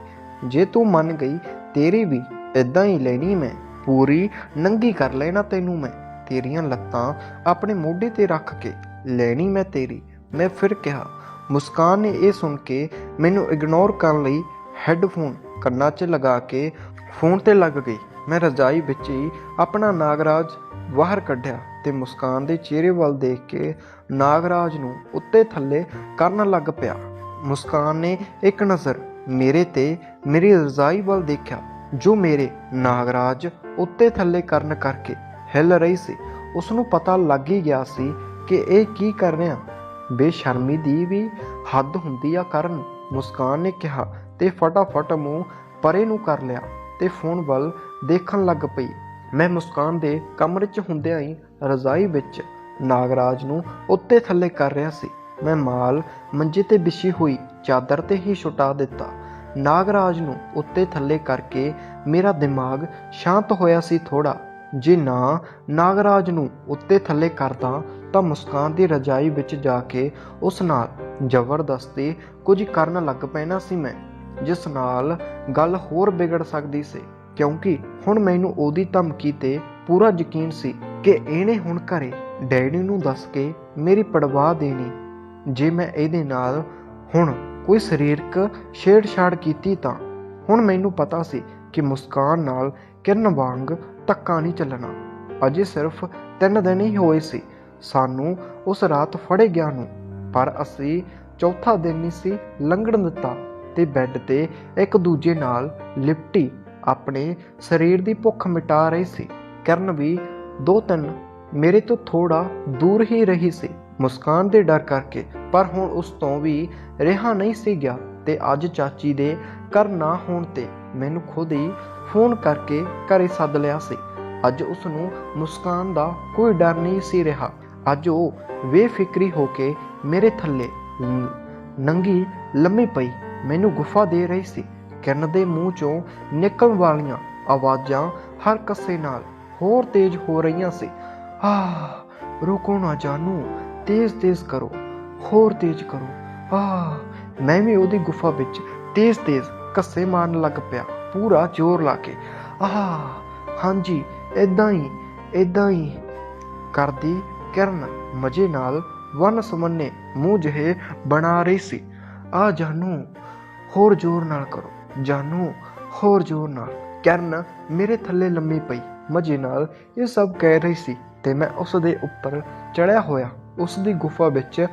ਜੇ ਤੂੰ ਮੰਨ ਗਈ, ਤੇਰੀ ਵੀ ਇਦਾਂ ਹੀ ਲੈਣੀ ਮੈਂ। ਪੂਰੀ ਨੰਗੀ ਕਰ ਲੈਣਾ ਤੈਨੂੰ ਮੈਂ। ਤੇਰੀਆਂ ਲੱਤਾਂ ਆਪਣੇ ਮੋਢੇ ਤੇ ਰੱਖ ਕੇ ਲੈਣੀ ਮੈਂ ਤੇਰੀ। ਮੈਂ ਫਿਰ ਕਿਹਾ, ਮੁਸਕਾਨ ਨੇ ਇਹ ਸੁਣ ਕੇ ਮੈਨੂੰ ਇਗਨੋਰ ਕਰਨ ਲਈ ਹੈੱਡਫੋਨ ਕੰਨਾਂ 'ਚ ਲਗਾ ਕੇ ਫੋਨ ਤੇ ਲੱਗ ਗਈ। ਮੈਂ ਰਜਾਈ ਵਿੱਚ ਹੀ ਆਪਣਾ ਨਾਗਰਾਜ ਬਾਹਰ ਕੱਢਿਆ ਤੇ ਮੁਸਕਾਨ ਦੇ ਚਿਹਰੇ ਵੱਲ ਦੇਖ ਕੇ ਨਾਗਰਾਜ ਨੂੰ ਉੱਤੇ ਥੱਲੇ ਕਰਨ ਲੱਗ ਪਿਆ। ਮੁਸਕਾਨ ਨੇ ਇੱਕ ਨਜ਼ਰ ਮੇਰੇ ਤੇ ਮੇਰੀ ਰਜ਼ਾਈ ਵੱਲ ਦੇਖਿਆ, ਜੋ ਮੇਰੇ ਨਾਗਰਾਜ ਉੱਤੇ ਥੱਲੇ ਕਰਨ ਕਰਕੇ ਹਿੱਲ ਰਹੀ ਸੀ। ਉਸ ਨੂੰ ਪਤਾ ਲੱਗ ਹੀ ਗਿਆ ਸੀ ਕਿ ਇਹ ਕੀ ਕਰ ਰਿਹਾ। ਬੇਸ਼ਰਮੀ ਦੀ ਵੀ ਹੱਦ ਹੁੰਦੀ ਆ ਕਰਨ, ਮੁਸਕਾਨ ਨੇ ਕਿਹਾ ਤੇ ਫਟਾਫਟ ਮੂੰਹ ਪਰੇ ਨੂੰ ਕਰ ਲਿਆ ਤੇ ਫੋਨ ਵੱਲ ਦੇਖਣ ਲੱਗ ਪਈ। ਮੈਂ ਮੁਸਕਾਨ ਦੇ ਕਮਰੇ 'ਚ ਹੁੰਦਿਆਂ ਹੀ ਰਜ਼ਾਈ ਵਿੱਚ ਨਾਗਰਾਜ ਨੂੰ ਉੱਤੇ ਥੱਲੇ ਕਰ ਰਿਹਾ ਸੀ। ਮੈਂ ਮਾਲ ਮੰਜੇ ਤੇ ਵਿਛੀ ਹੋਈ ਚਾਦਰ ਤੇ ਹੀ ਛੁਟਾ ਦਿੱਤਾ। ਨਾਗਰਾਜ ਨੂੰ ਉੱਤੇ ਥੱਲੇ ਕਰਕੇ ਮੇਰਾ ਦਿਮਾਗ ਸ਼ਾਂਤ ਹੋਇਆ ਸੀ ਥੋੜਾ ਜੇ ਨਾ ਨਾਗਰਾਜ ਨੂੰ ਉੱਤੇ ਥੱਲੇ ਕਰਦਾ ਤਾਂ ਮੁਸਕਾਨ ਦੀ ਰਜਾਈ ਵਿੱਚ ਜਾ ਕੇ ਉਸ ਨਾਲ ਜ਼ਬਰਦਸਤੀ ਕੁਝ ਕਰਨ ਲੱਗ ਪੈਣਾ ਸੀ ਮੈਂ। ਜਿਸ ਨਾਲ ਗੱਲ ਹੋਰ ਵਿਗੜ ਸਕਦੀ ਸੀ, ਕਿਉਂਕਿ ਹੁਣ ਮੈਨੂੰ ਉਹਦੀ ਧਮਕੀ ਤੇ ਪੂਰਾ ਯਕੀਨ ਸੀ ਕਿ ਇਹਨੇ ਹੁਣ ਘਰੇ ਡੈਡੀ ਨੂੰ ਦੱਸ ਕੇ ਮੇਰੀ ਪੜਵਾ ਦੇਣੀ। ਜੇ ਮੈਂ ਇਹਦੇ ਨਾਲ ਹੁਣ ਕੋਈ ਸਰੀਰਕ ਛੇੜਛਾੜ ਕੀਤੀ ਤਾਂ ਹੁਣ ਮੈਨੂੰ ਪਤਾ ਸੀ ਕਿ ਮੁਸਕਾਨ ਨਾਲ ਕਿਰਨ ਵਾਂਗ ਧੱਕਾ ਨਹੀਂ ਚੱਲਣਾ। ਅਜੇ ਸਿਰਫ ਤਿੰਨ ਦਿਨ ਹੀ ਹੋਏ ਸੀ, ਸਾਨੂੰ ਉਸ ਰਾਤ ਫੜੇ ਗਿਆ ਨੂੰ, ਪਰ ਅਸੀਂ ਚੌਥਾ ਦਿਨ ਨਹੀਂ ਸੀ ਲੰਘਣ ਦਿੱਤਾ। ਤੇ ਬੈੱਡ ਤੇ ਇੱਕ ਦੂਜੇ ਨਾਲ ਲਿਪਟੀ ਆਪਣੇ ਸਰੀਰ ਦੀ ਭੁੱਖ ਮਿਟਾ ਰਹੀ ਸੀ। ਕਰਨ ਵੀ ਦੋ ਤਿੰਨ ਮੇਰੇ ਤੋਂ ਥੋੜਾ ਦੂਰ ਹੀ ਰਹੀ ਸੀ। ਮੁਸਕਾਨ ਦੇ ਡਰ ਕਰਕੇ, ਪਰ ਹੁਣ ਉਸ ਤੋਂ ਵੀ ਰਿਹਾ ਨਹੀਂ ਸੀ ਗਿਆ ਤੇ ਅੱਜ ਚਾਚੀ ਦੇ ਘਰ ਨਾ ਹੋਣ ਤੇ ਮੈਨੂੰ ਖੁਦ ਹੀ ਫੋਨ ਕਰਕੇ ਘਰੇ ਸੱਦ ਲਿਆ ਸੀ। ਅੱਜ ਉਸ ਨੂੰ ਮੁਸਕਾਨ ਦਾ ਕੋਈ ਡਰ ਨਹੀਂ ਸੀ ਰਿਹਾ। ਅੱਜ ਉਹ ਬੇਫਿਕਰੀ ਹੋ ਕੇ ਮੇਰੇ ਥੱਲੇ ਨੰਗੀ ਲੰਮੀ ਪਈ। ਮੈਨੂੰ ਗੁਫਾ ਦੇ ਰਹੀ ਸੀ। ਕਿਰਨ ਦੇ ਮੂੰਹ ਚੋਂ ਨਿਕਲਣ ਵਾਲੀਆਂ ਆਵਾਜ਼ਾਂ ਹਰ ਕੱਸੇ ਨਾਲ ਹੋਰ ਤੇਜ਼ ਹੋ ਰਹੀਆਂ ਸੀ। ਆਹ, ਰੁਕੋ ਨਾ ਜਾਨੂ ਤੇਜ਼-ਤੇਜ਼ ਕਰੋ, ਹੋਰ ਤੇਜ਼ ਕਰੋ। ਆਹ, ਮੈਂ ਵੀ ਉਹਦੀ ਗੁਫਾ ਵਿੱਚ ਤੇਜ਼-ਤੇਜ਼ ਕੱਸੇ ਮਾਰਨ ਲੱਗ ਪਿਆ, ਪੂਰਾ ਜ਼ੋਰ ਲਾ ਕੇ। ਆ ਹਾਂਜੀ ਇਦਾਂ ਹੀ ਇਦਾਂ ਹੀ ਕਰਦੀ ਕਿਰਨ ਮਜੇ ਨਾਲ ਵਨ ਸਮੰਨੇ ਮੂੰਹ ਜਿਹੇ ਬਣਾ ਰਹੀ ਸੀ। ਆ ਜਾਨੂ ਹੋਰ ਜ਼ੋਰ ਨਾਲ ਕਰੋ। ਜਾਨੂ, ਹੋਰ ਜ਼ੋਰ ਨਾਲ। ਕਰਨ, ਮੇਰੇ ਥੱਲੇ ਲੰਮੀ ਪਈ। ਮਜੇ ਨਾਲ ਇਹ ਸਭ ਕਹਿ ਰਹੀ ਸੀ ਤੇ ਮੈਂ ਉਸ ਦੇ ਉੱਪਰ ਚੜਿਆ ਹੋਇਆ। ਉਸ ਦੀ ਗੁਫਾ ਵਿੱਚ